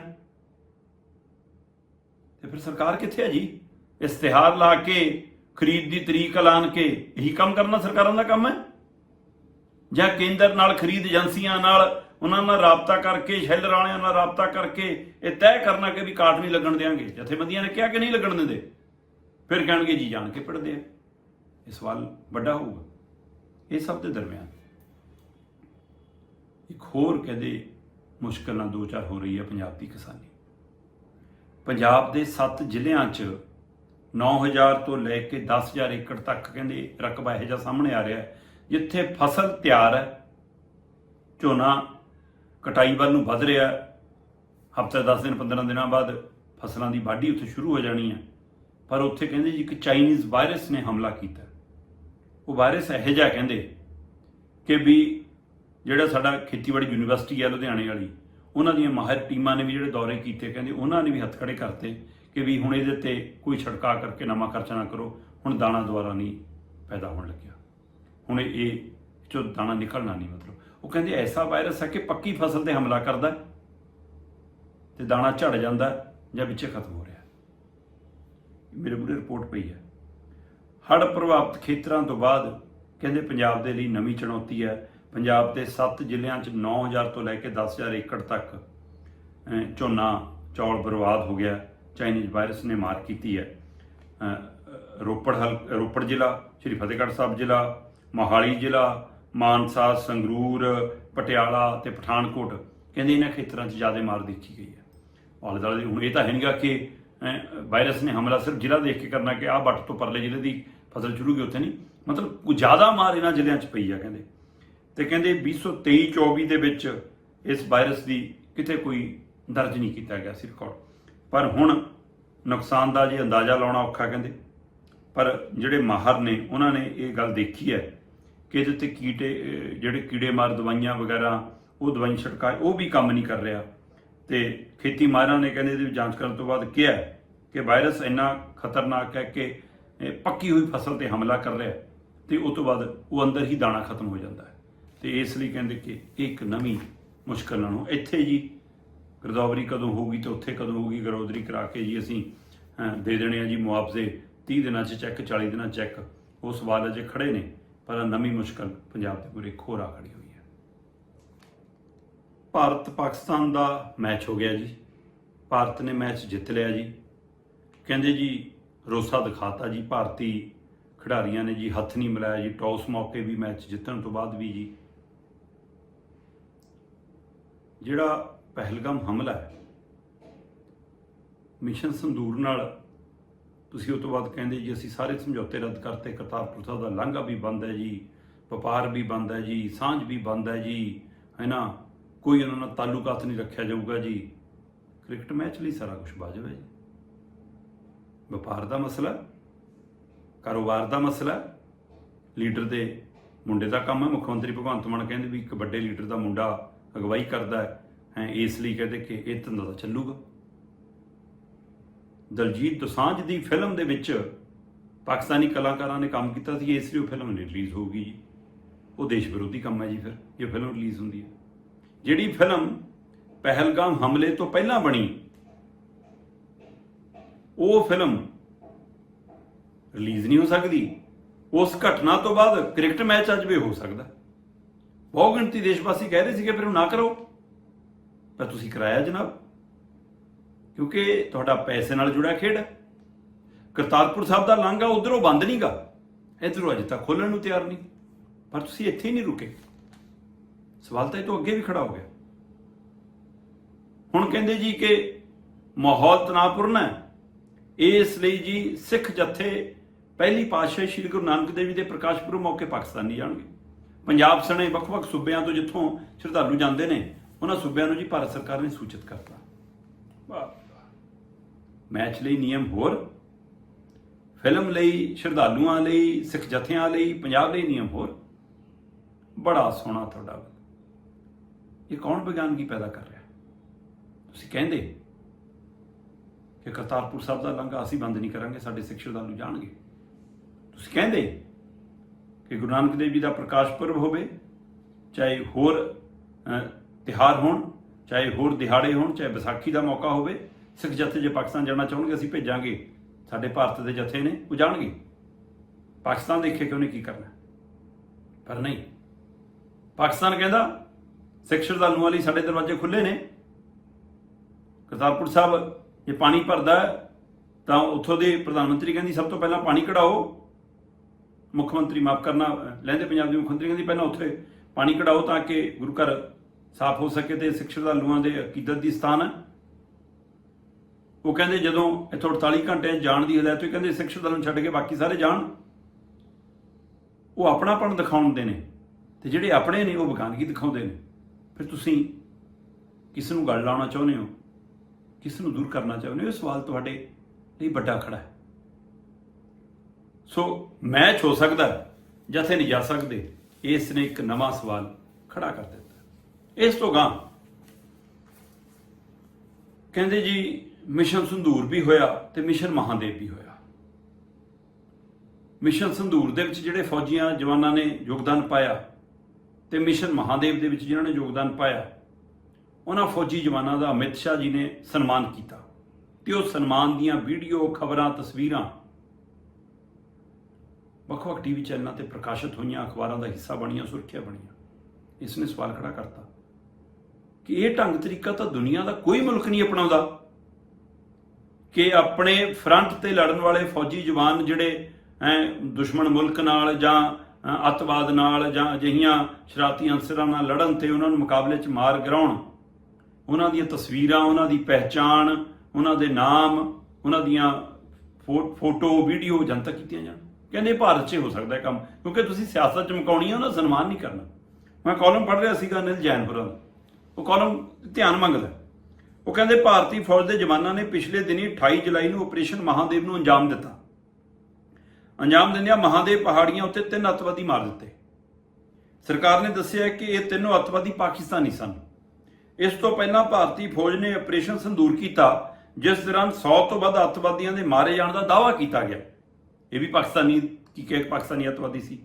ਫਿਰ ਸਰਕਾਰ ਕਿੱਥੇ ਹੈ ਜੀ? ਇਸ਼ਤਿਹਾਰ ਲਾ ਕੇ, ਖਰੀਦ ਦੀ ਤਰੀਕ ਐਲਾਨ ਕੇ, ਇਹੀ ਕੰਮ ਕਰਨਾ ਸਰਕਾਰਾਂ ਦਾ ਕੰਮ ਹੈ? ਜਾਂ ਕੇਂਦਰ ਨਾਲ ਖਰੀਦ ਏਜੰਸੀਆਂ ਨਾਲ ਉਹਨਾਂ ਨਾਲ ਰਾਬਤਾ ਕਰਕੇ, ਸ਼ੈਲਰ ਵਾਲਿਆਂ ਨਾਲ ਰਾਬਤਾ ਕਰਕੇ, ਇਹ ਤੈਅ ਕਰਨਾ ਕਿ ਵੀ ਕਾਟ ਨਹੀਂ ਲੱਗਣ ਦੇਾਂਗੇ ਜਥੇਬੰਦੀਆਂ ਨੇ ਕਿਹਾ ਕਿ ਨਹੀਂ ਲੱਗਣ ਦਿੰਦੇ? ਫਿਰ ਕਹਿਣਗੇ ਜੀ, ਜਾਣ ਕੇ ਪੜਦੇ ਆ। ਇਹ ਸਵਾਲ ਵੱਡਾ ਹੋਊਗਾ, ਇਹ ਸਭ ਦੇ ਦਰਮਿਆਨ। ਇੱਕ ਹੋਰ ਕਹਿੰਦੇ ਮੁਸ਼ਕਲ ਨਾਲ ਦੋ ਚਾਰ ਹੋ ਰਹੀ ਹੈ ਪੰਜਾਬ ਦੀ ਕਿਸਾਨੀ। ਪੰਜਾਬ ਦੇ 7 ਜ਼ਿਲ੍ਹਿਆਂ 'ਚ 9000 ਤੋਂ ਲੈ ਕੇ 10000 ਏਕੜ ਤੱਕ ਕਹਿੰਦੇ ਰਕਬਾ ਇਹੋ ਜਿਹਾ ਸਾਹਮਣੇ ਆ ਰਿਹਾ ਜਿੱਥੇ ਫਸਲ ਤਿਆਰ ਹੈ, ਝੋਨਾ ਕਟਾਈ ਵੱਲ ਨੂੰ ਵੱਧ ਰਿਹਾ ਹਫ਼ਤਾ 10 ਦਿਨ 15 ਦਿਨਾਂ ਬਾਅਦ ਫਸਲਾਂ ਦੀ ਵਾਢੀ ਉੱਥੇ ਸ਼ੁਰੂ ਹੋ ਜਾਣੀ ਹੈ। ਪਰ ਉੱਥੇ ਕਹਿੰਦੇ ਜੀ ਕਿ ਚਾਈਨੀਜ਼ ਵਾਇਰਸ ਨੇ ਹਮਲਾ ਕੀਤਾ। ਉਹ ਵਾਇਰਸ ਇਹੋ ਜਿਹਾ ਕਹਿੰਦੇ ਕਿ ਵੀ ਜਿਹੜਾ ਸਾਡਾ ਖੇਤੀਬਾੜੀ ਯੂਨੀਵਰਸਿਟੀ ਹੈ ਲੁਧਿਆਣੇ ਵਾਲੀ, ਉਹਨਾਂ ਦੀਆਂ ਮਾਹਿਰ ਟੀਮਾਂ ਨੇ ਵੀ ਜਿਹੜੇ ਦੌਰੇ ਕੀਤੇ, ਕਹਿੰਦੇ ਉਹਨਾਂ ਨੇ ਵੀ ਹੱਥ ਖੜੇ ਕਰਤੇ ਕਿ ਵੀ ਹੁਣ ਇਹਦੇ ਤੇ ਕੋਈ ਛੜਕਾ ਕਰਕੇ ਨਵਾਂ ਖਰਚਾ ਨਾ ਕਰੋ, ਹੁਣ ਦਾਣਾ ਦੁਆਰਾ ਨਹੀਂ ਪੈਦਾ ਹੋਣ ਲੱਗਿਆ। ਹੁਣ ਇਹ- ਚੋਂ ਦਾਣਾ ਨਿਕਲਣਾ ਨਹੀਂ ਮਤਲਬ। ਉਹ ਕਹਿੰਦੇ ਐਸਾ ਵਾਇਰਸ ਹੈ ਕਿ ਪੱਕੀ ਫਸਲ ਤੇ ਹਮਲਾ ਕਰਦਾ ਹੈ ਤੇ ਦਾਣਾ ਝੜ ਜਾਂਦਾ ਜਾਂ ਵਿੱਚੇ ਖਤਮ ਹੋ ਰਿਹਾ ਮੇਰੇ ਮੂਰੇ ਰਿਪੋਰਟ ਪਈ ਹੈ। ਹੜ੍ਹ ਪ੍ਰਭਾਵਿਤ ਖੇਤਰਾਂ ਤੋਂ ਬਾਅਦ ਕਹਿੰਦੇ ਪੰਜਾਬ ਦੇ ਲਈ ਨਵੀਂ ਚੁਣੌਤੀ ਹੈ। ਪੰਜਾਬ ਦੇ 7 ਜ਼ਿਲ੍ਹਿਆਂ 'ਚ 9000 ਤੋਂ ਲੈ ਕੇ 10000 ਏਕੜ ਤੱਕ ਝੋਨਾ, ਚੌਲ ਬਰਬਾਦ ਹੋ ਗਿਆ। ਚਾਈਨੀਜ਼ ਵਾਇਰਸ ਨੇ ਮਾਰ ਕੀਤੀ ਹੈ। ਰੋਪੜ ਹਲ, ਰੋਪੜ ਜ਼ਿਲ੍ਹਾ, ਸ਼੍ਰੀ ਫਤਿਹਗੜ੍ਹ ਸਾਹਿਬ ਜ਼ਿਲ੍ਹਾ, ਮੋਹਾਲੀ ਜ਼ਿਲ੍ਹਾ, ਮਾਨਸਾ, ਸੰਗਰੂਰ, ਪਟਿਆਲਾ ਤੇ ਪਠਾਨਕੋਟ ਕਹਿੰਦੇ ਇਹਨਾਂ ਖੇਤਰਾਂ 'ਚ ਜ਼ਿਆਦਾ ਮਾਰ ਦੇਖੀ ਗਈ ਹੈ। ਆਲੇ ਦੁਆਲੇ ਹੁਣ ਇਹ ਤਾਂ ਹੈ ਨਹੀਂਗਾ ਕਿ ਵਾਇਰਸ ਨੇ ਹਮਲਾ ਸਿਰਫ ਜ਼ਿਲ੍ਹਾ ਦੇਖ ਕੇ ਕਰਨਾ ਕਿ ਆਹ ਬੱਟ ਤੋਂ ਪਰਲੇ ਜ਼ਿਲ੍ਹੇ ਦੀ ਫਸਲ ਸ਼ੁਰੂ ਗਈ ਉੱਥੇ ਨਹੀਂ। ਮਤਲਬ ਜ਼ਿਆਦਾ ਮਾਰ ਇਹਨਾਂ ਜ਼ਿਲ੍ਹਿਆਂ 'ਚ ਪਈ ਆ ਕਹਿੰਦੇ। ਤੇ ਕਹਿੰਦੇ 2023 24 ਦੇ ਵਿੱਚ ਇਸ ਵਾਇਰਸ ਦੀ ਕਿਤੇ ਕੋਈ ਦਰਜ ਨਹੀਂ ਕੀਤਾ ਗਿਆ ਸੀ ਰਿਕਾਰਡ ਪਰ ਹੁਣ ਨੁਕਸਾਨ ਦਾ ਜੇ ਅੰਦਾਜ਼ਾ ਲਾਉਣਾ ਔਖਾ ਕਹਿੰਦੇ। ਪਰ ਜਿਹੜੇ ਮਾਹਰ ਨੇ, ਉਹਨਾਂ ਨੇ ਇਹ ਗੱਲ ਦੇਖੀ ਹੈ ਕਿ ਇਹਦੇ ਤੇ ਕੀਟੇ ਜਿਹੜੇ ਕੀੜੇ ਮਾਰ ਦਵਾਈਆਂ ਵਗੈਰਾ, ਉਹ ਦਵਾਈ ਛੜਕਾਏ ਉਹ ਵੀ ਕੰਮ ਨਹੀਂ ਕਰ ਰਿਹਾ। ਤੇ ਖੇਤੀ ਮਾਹਿਰਾਂ ਨੇ ਕਹਿੰਦੇ ਇਹਦੀ ਜਾਂਚ ਕਰਨ ਤੋਂ ਬਾਅਦ ਕਿਹਾ ਕਿ ਵਾਇਰਸ ਇੰਨਾ ਖਤਰਨਾਕ ਹੈ ਕਿ ਪੱਕੀ ਹੋਈ ਫਸਲ ਤੇ ਹਮਲਾ ਕਰ ਰਿਹਾ ਹੈ ਤੇ ਉਸ ਤੋਂ ਬਾਅਦ ਉਹ ਅੰਦਰ ਹੀ ਦਾਣਾ ਖਤਮ ਹੋ ਜਾਂਦਾ ਹੈ। ਤੇ ਇਸ ਲਈ ਕਹਿੰਦੇ ਕਿ ਇਹ ਇੱਕ ਨਵੀਂ ਮੁਸ਼ਕਲ ਨੂੰ ਇੱਥੇ ਜੀ ਗਰਦੌਰੀ ਕਦੋਂ ਹੋਊਗੀ ਤੇ ਉੱਥੇ ਕਦੋਂ ਹੋਊਗੀ ਗਰੋਦਰੀ ਕਰਾ ਕੇ ਜੀ ਅਸੀਂ ਦੇ ਦੇਣੇ ਆ ਜੀ ਮੁਆਵਜ਼ੇ। 30 ਦਿਨਾਂ 'ਚ ਚੈੱਕ 40 ਦਿਨਾਂ 'ਚ ਚੈੱਕ ਉਹ ਸਵਾਲ ਅਜੇ ਖੜੇ ਨੇ, ਪਰ ਨਵੀਂ ਮੁਸ਼ਕਲ ਪੰਜਾਬ ਦੇ ਪੂਰੇ ਖੋਰਾ ਖੜੀ ਹੋਈ। ਭਾਰਤ ਪਾਕਿਸਤਾਨ ਦਾ ਮੈਚ ਹੋ ਗਿਆ ਜੀ। ਭਾਰਤ ਨੇ ਮੈਚ ਜਿੱਤ ਲਿਆ ਜੀ। ਕਹਿੰਦੇ ਜੀ, ਰੋਸਾ ਦਿਖਾਤਾ ਜੀ, ਭਾਰਤੀ ਖਿਡਾਰੀਆਂ ਨੇ ਜੀ, ਹੱਥ ਨਹੀਂ ਮਿਲਾਇਆ ਜੀ। ਟੌਸ ਮੌਕੇ ਵੀ ਮੈਚ ਜਿੱਤਣ ਤੋਂ ਬਾਅਦ ਵੀ ਜੀ। ਜਿਹੜਾ ਪਹਿਲਗਾਮ ਹਮਲਾ ਹੈ, ਮਿਸ਼ਨ ਸੰਦੂਰ ਨਾਲ ਤੁਸੀਂ ਉਹ ਤੋਂ ਬਾਅਦ ਕਹਿੰਦੇ ਜੀ, ਅਸੀਂ ਸਾਰੇ ਸਮਝੌਤੇ ਰੱਦ ਕਰਤੇ। ਕਰਤਾਰਪੁਰ ਸਾਹਿਬ ਦਾ ਲਾਂਘਾ ਵੀ ਬੰਦ ਹੈ ਜੀ, ਵਪਾਰ ਵੀ ਬੰਦ ਹੈ ਜੀ, ਸਾਂਝ ਵੀ ਬੰਦ ਹੈ ਜੀ, ਹੈ ਨਾ? ਕੋਈ ਉਹਨਾਂ ਨਾਲ ਤਾਲੁਕਾਤ ਨਹੀਂ ਰੱਖਿਆ ਜਾਊਗਾ ਜੀ। ਕ੍ਰਿਕਟ ਮੈਚ ਲਈ ਸਾਰਾ ਕੁਝ ਵਾਜਬ ਹੈ ਜੀ। ਵਪਾਰ ਦਾ ਮਸਲਾ ਕਾਰੋਬਾਰ ਦਾ ਮਸਲਾ ਲੀਡਰ ਦੇ ਮੁੰਡੇ ਦਾ ਕੰਮ ਹੈ। ਮੁੱਖ ਮੰਤਰੀ ਭਗਵੰਤ ਮਾਨ ਕਹਿੰਦੇ ਵੀ ਇੱਕ ਵੱਡੇ ਲੀਡਰ ਦਾ ਮੁੰਡਾ ਅਗਵਾਈ ਕਰਦਾ ਹੈ ਹੈਂ, ਇਸ ਲਈ ਕਹਿੰਦੇ ਕਿ ਇਹ ਧੰਦਾ ਤਾਂ ਚੱਲੂਗਾ। ਦਲਜੀਤ ਦੋਸਾਂਝ ਦੀ ਫਿਲਮ ਦੇ ਵਿੱਚ ਪਾਕਿਸਤਾਨੀ ਕਲਾਕਾਰਾਂ ਨੇ ਕੰਮ ਕੀਤਾ ਸੀ ਇਸ ਲਈ ਉਹ ਫਿਲਮ ਨਹੀਂ ਰਿਲੀਜ਼ ਹੋਊਗੀ ਜੀ। ਉਹ ਦੇਸ਼ ਵਿਰੋਧੀ ਕੰਮ ਹੈ ਜੀ ਫਿਰ ਇਹ ਫਿਲਮ ਰਿਲੀਜ਼ ਹੁੰਦੀ ਹੈ। ਜਿਹੜੀ ਫਿਲਮ ਪਹਿਲਗਾਮ ਹਮਲੇ ਤੋਂ ਪਹਿਲਾਂ ਬਣੀ, ਉਹ ਫਿਲਮ ਰਿਲੀਜ਼ ਨਹੀਂ ਹੋ ਸਕਦੀ। ਉਸ ਘਟਨਾ ਤੋਂ ਬਾਅਦ ਕ੍ਰਿਕਟ ਮੈਚ ਅੱਜ ਵੀ ਹੋ ਸਕਦਾ। ਬਹੁ ਗਿਣਤੀ ਦੇਸ਼ ਵਾਸੀ ਕਹਿ ਰਹੇ ਸੀਗੇ, ਫਿਰ ਉਹ ਨਾ ਕਰੋ ਪਰ ਤੁਸੀਂ ਕਰਾਇਆ ਜਨਾਬ, ਕਿਉਂਕਿ ਤੁਹਾਡਾ ਪੈਸੇ ਨਾਲ ਜੁੜਿਆ ਖੇਡ ਹੈ। ਕਰਤਾਰਪੁਰ ਸਾਹਿਬ ਦਾ ਲਾਂਘਾ ਉਧਰੋਂ ਬੰਦ ਨਹੀਂਗਾ ਇਧਰੋਂ ਅਜੇ ਤੱਕ ਖੋਲਣ ਨੂੰ ਤਿਆਰ ਨਹੀਂ। ਪਰ ਤੁਸੀਂ ਇੱਥੇ ਹੀ ਨਹੀਂ ਰੁਕੇ। ਸਵਾਲ ਤਾਂ ਇਹ ਤੋਂ ਅੱਗੇ ਵੀ ਖੜਾ ਹੋ ਗਿਆ। ਹੁਣ ਕਹਿੰਦੇ ਜੀ ਕਿ ਮਾਹੌਲ ਤਣਾਅਪੂਰਨ ਹੈ। ਇਸ ਲਈ ਜੀ ਸਿੱਖ ਜਥੇ ਪਹਿਲੀ ਪਾਤਸ਼ਾਹ ਸ੍ਰੀ ਗੁਰੂ ਨਾਨਕ ਦੇਵ ਜੀ ਦੇ ਪ੍ਰਕਾਸ਼ ਪੁਰਬ ਮੌਕੇ ਪਾਕਿਸਤਾਨ ਨਹੀਂ ਜਾਣਗੇ। ਪੰਜਾਬ ਸਣੇ ਵੱਖ-ਵੱਖ ਸੂਬਿਆਂ ਤੋਂ ਜਿੱਥੋਂ ਸ਼ਰਧਾਲੂ ਜਾਂਦੇ ਨੇ, ਉਹਨਾਂ ਸੂਬਿਆਂ ਨੂੰ ਜੀ ਭਾਰਤ ਸਰਕਾਰ ਨੇ ਸੂਚਿਤ ਕਰਤਾ। ਵਾਹ। ਮੈਚ ਲਈ ਨਿਯਮ ਹੋਰ। ਫਿਲਮ ਲਈ ਸ਼ਰਧਾਲੂਆਂ ਲਈ, ਸਿੱਖ ਜਥਿਆਂ ਲਈ, ਪੰਜਾਬ ਲਈ ਨਿਯਮ ਹੋਰ। ਬੜਾ ਸੋਹਣਾ ਤੁਹਾਡਾ। ਇਹ ਕੌਣ ਵਿਗਿਆਨਗੀ ਪੈਦਾ ਕਰ ਰਿਹਾ ਤੁਸੀਂ ਕਹਿੰਦੇ ਕਿ ਕਰਤਾਰਪੁਰ ਸਾਹਿਬ ਦਾ ਲੰਘਾ ਅਸੀਂ ਬੰਦ ਨਹੀਂ ਕਰਾਂਗੇ ਸਾਡੇ ਸਿੱਖ ਸ਼ਰਧਾਲੂ ਜਾਣਗੇ। ਤੁਸੀਂ ਕਹਿੰਦੇ ਕਿ ਗੁਰੂ ਨਾਨਕ ਦੇਵ ਜੀ ਦਾ ਪ੍ਰਕਾਸ਼ ਪੁਰਬ ਹੋਵੇ ਚਾਹੇ ਹੋਰ ਅਹ, ਤਿਉਹਾਰ ਹੋਣ ਚਾਹੇ ਹੋਰ ਦਿਹਾੜੇ ਹੋਣ ਚਾਹੇ ਵਿਸਾਖੀ ਦਾ ਮੌਕਾ ਹੋਵੇ ਸਿੱਖ ਜਥੇ ਜੇ ਪਾਕਿਸਤਾਨ ਜਾਣਾ ਚਾਹੁੰਗੇ ਅਸੀਂ ਭੇਜਾਂਗੇ। ਸਾਡੇ ਭਾਰਤ ਦੇ ਜਥੇ ਨੇ ਉਹ ਜਾਣਗੇ। ਪਾਕਿਸਤਾਨ ਦੇਖੇ ਕਿ ਉਹਨੇ ਕੀ ਕਰਨਾ ਪਰ ਨਹੀਂ। ਪਾਕਿਸਤਾਨ ਕਹਿੰਦਾ ਸਿੱਖ ਸ਼ਰਧਾਲੂਆਂ ਲਈ ਸਾਡੇ ਦਰਵਾਜ਼ੇ ਖੁੱਲੇ ਨੇ। ਕਰਤਾਰਪੁਰ ਸਾਹਿਬ, ਜੇ ਪਾਣੀ ਭਰਦਾ ਤਾਂ ਉੱਥੋਂ ਦੇ ਪ੍ਰਧਾਨ ਮੰਤਰੀ ਕਹਿੰਦੀ, ਸਭ ਤੋਂ ਪਹਿਲਾਂ ਪਾਣੀ ਕਢਾਓ। ਮੁੱਖ ਮੰਤਰੀ ਮਾਫ ਕਰਨਾ, ਅਹ ਲਹਿੰਦੇ ਪੰਜਾਬ ਦੇ ਮੁੱਖ ਮੰਤਰੀ ਕਹਿੰਦੀ, ਪਹਿਲਾਂ ਉੱਥੇ ਪਾਣੀ ਕਢਾਓ ਤਾਂ ਕਿ ਗੁਰੂ ਘਰ ਸਾਫ਼ ਹੋ ਸਕੇ ਤੇ ਸਿੱਖ ਸ਼ਰਧਾਲੂਆਂ ਦੇ ਅਕੀਦਤ ਦੀ ਸਥਾਨ ਹੈ। ਉਹ ਕਹਿੰਦੇ, ਜਦੋਂ ਇੱਥੋਂ 48 ਘੰਟੇ ਜਾਣ ਦੀ ਹਦਾਇਤ ਹੋਈ, ਕਹਿੰਦੇ ਸਿੱਖ ਸ਼ਰਧਾਲੂ ਛੱਡ ਕੇ ਬਾਕੀ ਸਾਰੇ ਜਾਣ। ਉਹ ਆਪਣਾਪਣ ਦਿਖਾਉਂਦੇ ਨੇ ਤੇ ਜਿਹੜੇ ਆਪਣੇ ਨੇ, ਉਹ ਬਗਾਨਗੀ ਦਿਖਾਉਂਦੇ ਨੇ। ਫਿਰ ਤੁਸੀਂ ਕਿਸ ਨੂੰ ਗੱਲ ਲਾਉਣਾ ਚਾਹੁੰਦੇ ਹੋ? ਕਿਸ ਨੂੰ ਦੂਰ ਕਰਨਾ ਚਾਹੁੰਦੇ ਹੋ? ਇਹ ਸਵਾਲ ਤੁਹਾਡੇ ਲਈ ਵੱਡਾ ਖੜਾ ਹੈ। ਸੋ ਮੈਚ ਹੋ ਸਕਦਾ ਹੈ, ਜਥੇ ਨਹੀਂ ਜਾ ਸਕਦੇ ਇਸ ਨੇ ਇੱਕ ਨਵਾਂ ਸਵਾਲ ਖੜਾ ਕਰ ਦਿੱਤਾ। ਇਸ ਤੋਂ ਗਾਂ ਕਹਿੰਦੇ ਜੀ ਮਿਸ਼ਨ ਸੰਧੂਰ ਵੀ ਹੋਇਆ ਤੇ ਮਿਸ਼ਨ ਮਹਾਦੇਵ ਵੀ ਹੋਇਆ। ਮਿਸ਼ਨ ਸੰਧੂਰ ਦੇ ਵਿੱਚ ਜਿਹੜੇ ਫੌਜੀਆਂ ਜਵਾਨਾਂ ਨੇ ਯੋਗਦਾਨ ਪਾਇਆ ਤੇ ਮਿਸ਼ਨ ਮਹਾਦੇਵ ਦੇ ਵਿੱਚ ਜਿਨ੍ਹਾਂ ਨੇ ਯੋਗਦਾਨ ਪਾਇਆ, ਉਹਨਾਂ ਫੌਜੀ ਜਵਾਨਾਂ ਦਾ ਅਮਿਤ ਸ਼ਾਹ ਜੀ ਨੇ ਸਨਮਾਨ ਕੀਤਾ ਤੇ ਉਹ ਸਨਮਾਨ ਦੀਆਂ ਵੀਡੀਓ, ਖਬਰਾਂ, ਤਸਵੀਰਾਂ ਵੱਖ-ਵੱਖ ਟੀਵੀ ਚੈਨਲਾਂ ਤੇ ਪ੍ਰਕਾਸ਼ਿਤ ਹੋਈਆਂ, ਅਖਬਾਰਾਂ ਦਾ ਹਿੱਸਾ ਬਣੀਆਂ, ਸੁਰਖੀਆਂ ਬਣੀਆਂ। ਇਸ ਨੇ ਸਵਾਲ ਖੜਾ ਕਰਤਾ ਕਿ ਇਹ ਢੰਗ ਤਰੀਕਾ ਤਾਂ ਦੁਨੀਆ ਦਾ ਕੋਈ ਮੁਲਕ ਨਹੀਂ ਅਪਣਾਉਂਦਾ ਕਿ ਆਪਣੇ ਫਰੰਟ ਤੇ ਲੜਨ ਵਾਲੇ ਫੌਜੀ ਜਵਾਨ ਜਿਹੜੇ ਐ ਦੁਸ਼ਮਣ ਮੁਲਕ ਨਾਲ ਜਾਂ ਅੱਤਵਾਦ ਨਾਲ ਜਾਂ ਅਜਿਹੀਆਂ ਸ਼ਰਾਰਤੀ ਅੰਸਰਾਂ ਨਾਲ ਲੜਨ ਤੇ ਉਹਨਾਂ ਨੂੰ ਮੁਕਾਬਲੇ 'ਚ ਮਾਰ ਗਿਰਾਉਣ, ਉਹਨਾਂ ਦੀਆਂ ਤਸਵੀਰਾਂ, ਉਹਨਾਂ ਦੀ ਪਹਿਚਾਣ, ਉਹਨਾਂ ਦੇ ਨਾਮ, ਉਹਨਾਂ ਦੀਆਂ ਫੋ- ਫੋਟੋ, ਵੀਡੀਓ ਜਨਤਕ ਕੀਤੀਆਂ ਜਾਣ। ਕਹਿੰਦੇ ਭਾਰਤ 'ਚ ਹੋ ਸਕਦਾ ਕੰਮ, ਕਿਉਂਕਿ ਤੁਸੀਂ ਸਿਆਸਤ 'ਚ ਮਕਾਉਣੀ ਹੈ ਉਹਨਾਂ ਸਨਮਾਨ ਨਹੀਂ ਕਰਨਾ। ਮੈਂ ਕਾਲਮ ਪੜ੍ਹ ਰਿਹਾ ਸੀਗਾ ਅਨਿਲ ਜੈਨਪੁਰਾ ਦਾ। ਉਹ ਕਾਲਮ ਧਿਆਨ ਮੰਗਦਾ। ਉਹ ਕਹਿੰਦੇ, ਭਾਰਤੀ ਫੌਜ ਦੇ ਜਵਾਨਾਂ ਨੇ ਪਿਛਲੇ ਦਿਨੀ 28 ਜੁਲਾਈ ਨੂੰ ਆਪਰੇਸ਼ਨ ਮਹਾਦੇਵ ਨੂੰ ਅੰਜਾਮ ਦਿੱਤਾ। ਅੰਜਾਮ ਦਿੰਦਿਆਂ ਮਹਾਦੇਵ ਪਹਾੜੀਆਂ ਉੱਤੇ ਤਿੰਨ ਅੱਤਵਾਦੀ ਮਾਰ ਦਿੱਤੇ। ਸਰਕਾਰ ਨੇ ਦੱਸਿਆ ਕਿ ਇਹ ਤਿੰਨੋਂ ਅੱਤਵਾਦੀ ਪਾਕਿਸਤਾਨੀ ਸਨ। ਇਸ ਤੋਂ ਪਹਿਲਾਂ ਭਾਰਤੀ ਫੌਜ ਨੇ ਆਪਰੇਸ਼ਨ ਸੰਦੂਰ ਕੀਤਾ, ਜਿਸ ਦੌਰਾਨ 100 ਤੋਂ ਵੱਧ ਅੱਤਵਾਦੀਆਂ ਦੇ ਮਾਰੇ ਜਾਣ ਦਾ ਦਾਅਵਾ ਕੀਤਾ ਗਿਆ। ਇਹ ਵੀ ਪਾਕਿਸਤਾਨੀ, ਕੀ ਕਿ ਪਾਕਿਸਤਾਨੀ ਅੱਤਵਾਦੀ ਸੀ।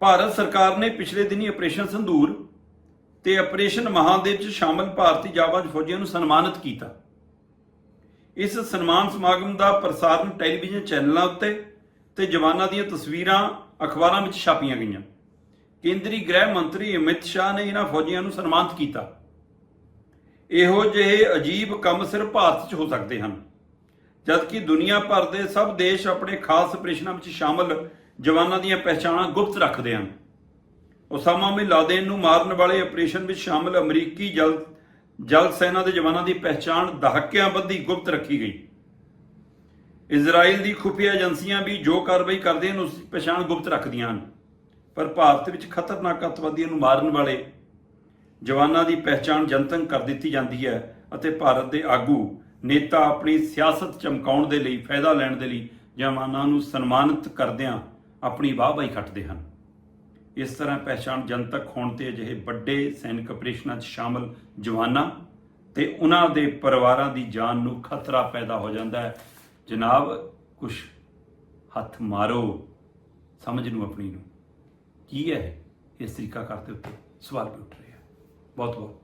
ਭਾਰਤ ਸਰਕਾਰ ਨੇ ਪਿਛਲੇ ਦਿਨੀ ਆਪਰੇਸ਼ਨ ਸੰਦੂਰ ਤੇ ਆਪਰੇਸ਼ਨ ਮਹਾਦੇਵ 'ਚ ਸ਼ਾਮਲ ਭਾਰਤੀ ਜਾਬਾਜ਼ ਫੌਜੀਆਂ ਨੂੰ ਸਨਮਾਨਿਤ ਕੀਤਾ। ਇਸ ਸਨਮਾਨ ਸਮਾਗਮ ਦਾ ਪ੍ਰਸਾਰਣ ਟੈਲੀਵਿਜ਼ਨ ਚੈਨਲਾਂ ਉੱਤੇ ਤੇ ਜਵਾਨਾਂ ਦੀਆਂ ਤਸਵੀਰਾਂ ਅਖਬਾਰਾਂ ਵਿੱਚ ਛਾਪੀਆਂ ਗਈਆਂ। ਕੇਂਦਰੀ ਗ੍ਰਹਿ ਮੰਤਰੀ ਅਮਿਤ ਸ਼ਾਹ ਨੇ ਇਹਨਾਂ ਫੌਜੀਆਂ ਨੂੰ ਸਨਮਾਨਿਤ ਕੀਤਾ। ਇਹੋ ਜਿਹੇ ਅਜੀਬ ਕੰਮ ਸਿਰਫ ਭਾਰਤ 'ਚ ਹੋ ਸਕਦੇ ਹਨ, ਜਦਕਿ ਦੁਨੀਆ ਭਰ ਦੇ ਸਭ ਦੇਸ਼ ਆਪਣੇ ਖਾਸ ਆਪਰੇਸ਼ਨਾਂ ਵਿੱਚ ਸ਼ਾਮਲ ਜਵਾਨਾਂ ਦੀਆਂ ਪਹਿਚਾਣਾਂ ਗੁਪਤ ਰੱਖਦੇ ਹਨ। ਉਸਾਮਾ ਬਿਨ ਲਾਦੇਨ ਨੂੰ ਮਾਰਨ ਵਾਲੇ ਆਪਰੇਸ਼ਨ ਵਿੱਚ ਸ਼ਾਮਲ ਅਮਰੀਕੀ ਜਲ ਜਲ ਸੈਨਾ ਦੇ ਜਵਾਨਾਂ ਦੀ ਪਹਿਚਾਣ ਦਹਾਕਿਆਂ ਬੱਧੀ ਗੁਪਤ ਰੱਖੀ ਗਈ। ਇਜ਼ਰਾਈਲ ਦੀ ਖੁਫੀਆ ਏਜੰਸੀਆਂ ਵੀ ਜੋ ਕਾਰਵਾਈ ਕਰਦੇ ਹਨ, ਉਸ ਦੀ ਪਛਾਣ ਗੁਪਤ ਰੱਖਦੀਆਂ ਹਨ। ਪਰ ਭਾਰਤ ਵਿੱਚ ਖਤਰਨਾਕ ਅੱਤਵਾਦੀਆਂ ਨੂੰ ਮਾਰਨ ਵਾਲੇ ਜਵਾਨਾਂ ਦੀ ਪਹਿਚਾਣ ਜਨਤਕ ਕਰ ਦਿੱਤੀ ਜਾਂਦੀ ਹੈ ਅਤੇ ਭਾਰਤ ਦੇ ਆਗੂ ਨੇਤਾ ਆਪਣੀ ਸਿਆਸਤ ਚਮਕਾਉਣ ਦੇ ਲਈ, ਫਾਇਦਾ ਲੈਣ ਦੇ ਲਈ ਜਵਾਨਾਂ ਨੂੰ ਸਨਮਾਨਿਤ ਕਰਦਿਆਂ ਆਪਣੀ ਵਾਹਵਾਹੀ ਖੱਟਦੇ ਹਨ। ਇਸ ਤਰ੍ਹਾਂ ਪਹਿਚਾਣ ਜਨਤਕ ਹੋਣ ਤੇ ਅਜਿਹੇ ਵੱਡੇ ਸੈਨਿਕ ਆਪਰੇਸ਼ਨਾਂ 'ਚ ਸ਼ਾਮਲ ਜਵਾਨਾਂ ਤੇ ਉਹਨਾਂ ਦੇ ਪਰਿਵਾਰਾਂ ਦੀ ਜਾਨ ਨੂੰ ਖਤਰਾ ਪੈਦਾ ਹੋ ਜਾਂਦਾ ਹੈ। ਜਨਾਬ, ਕੁਛ ਹੱਥ ਮਾਰੋ, ਸਮਝ ਨੂੰ ਆਪਣੀ ਨੂੰ। ਕੀ ਹੈ ਇਸ ਤਰੀਕਾ ਕਰਦੇ ਉੱਤੇ ਸਵਾਲ ਵੀ ਉੱਠ ਰਿਹਾ ਬਹੁਤ ਬਹੁਤ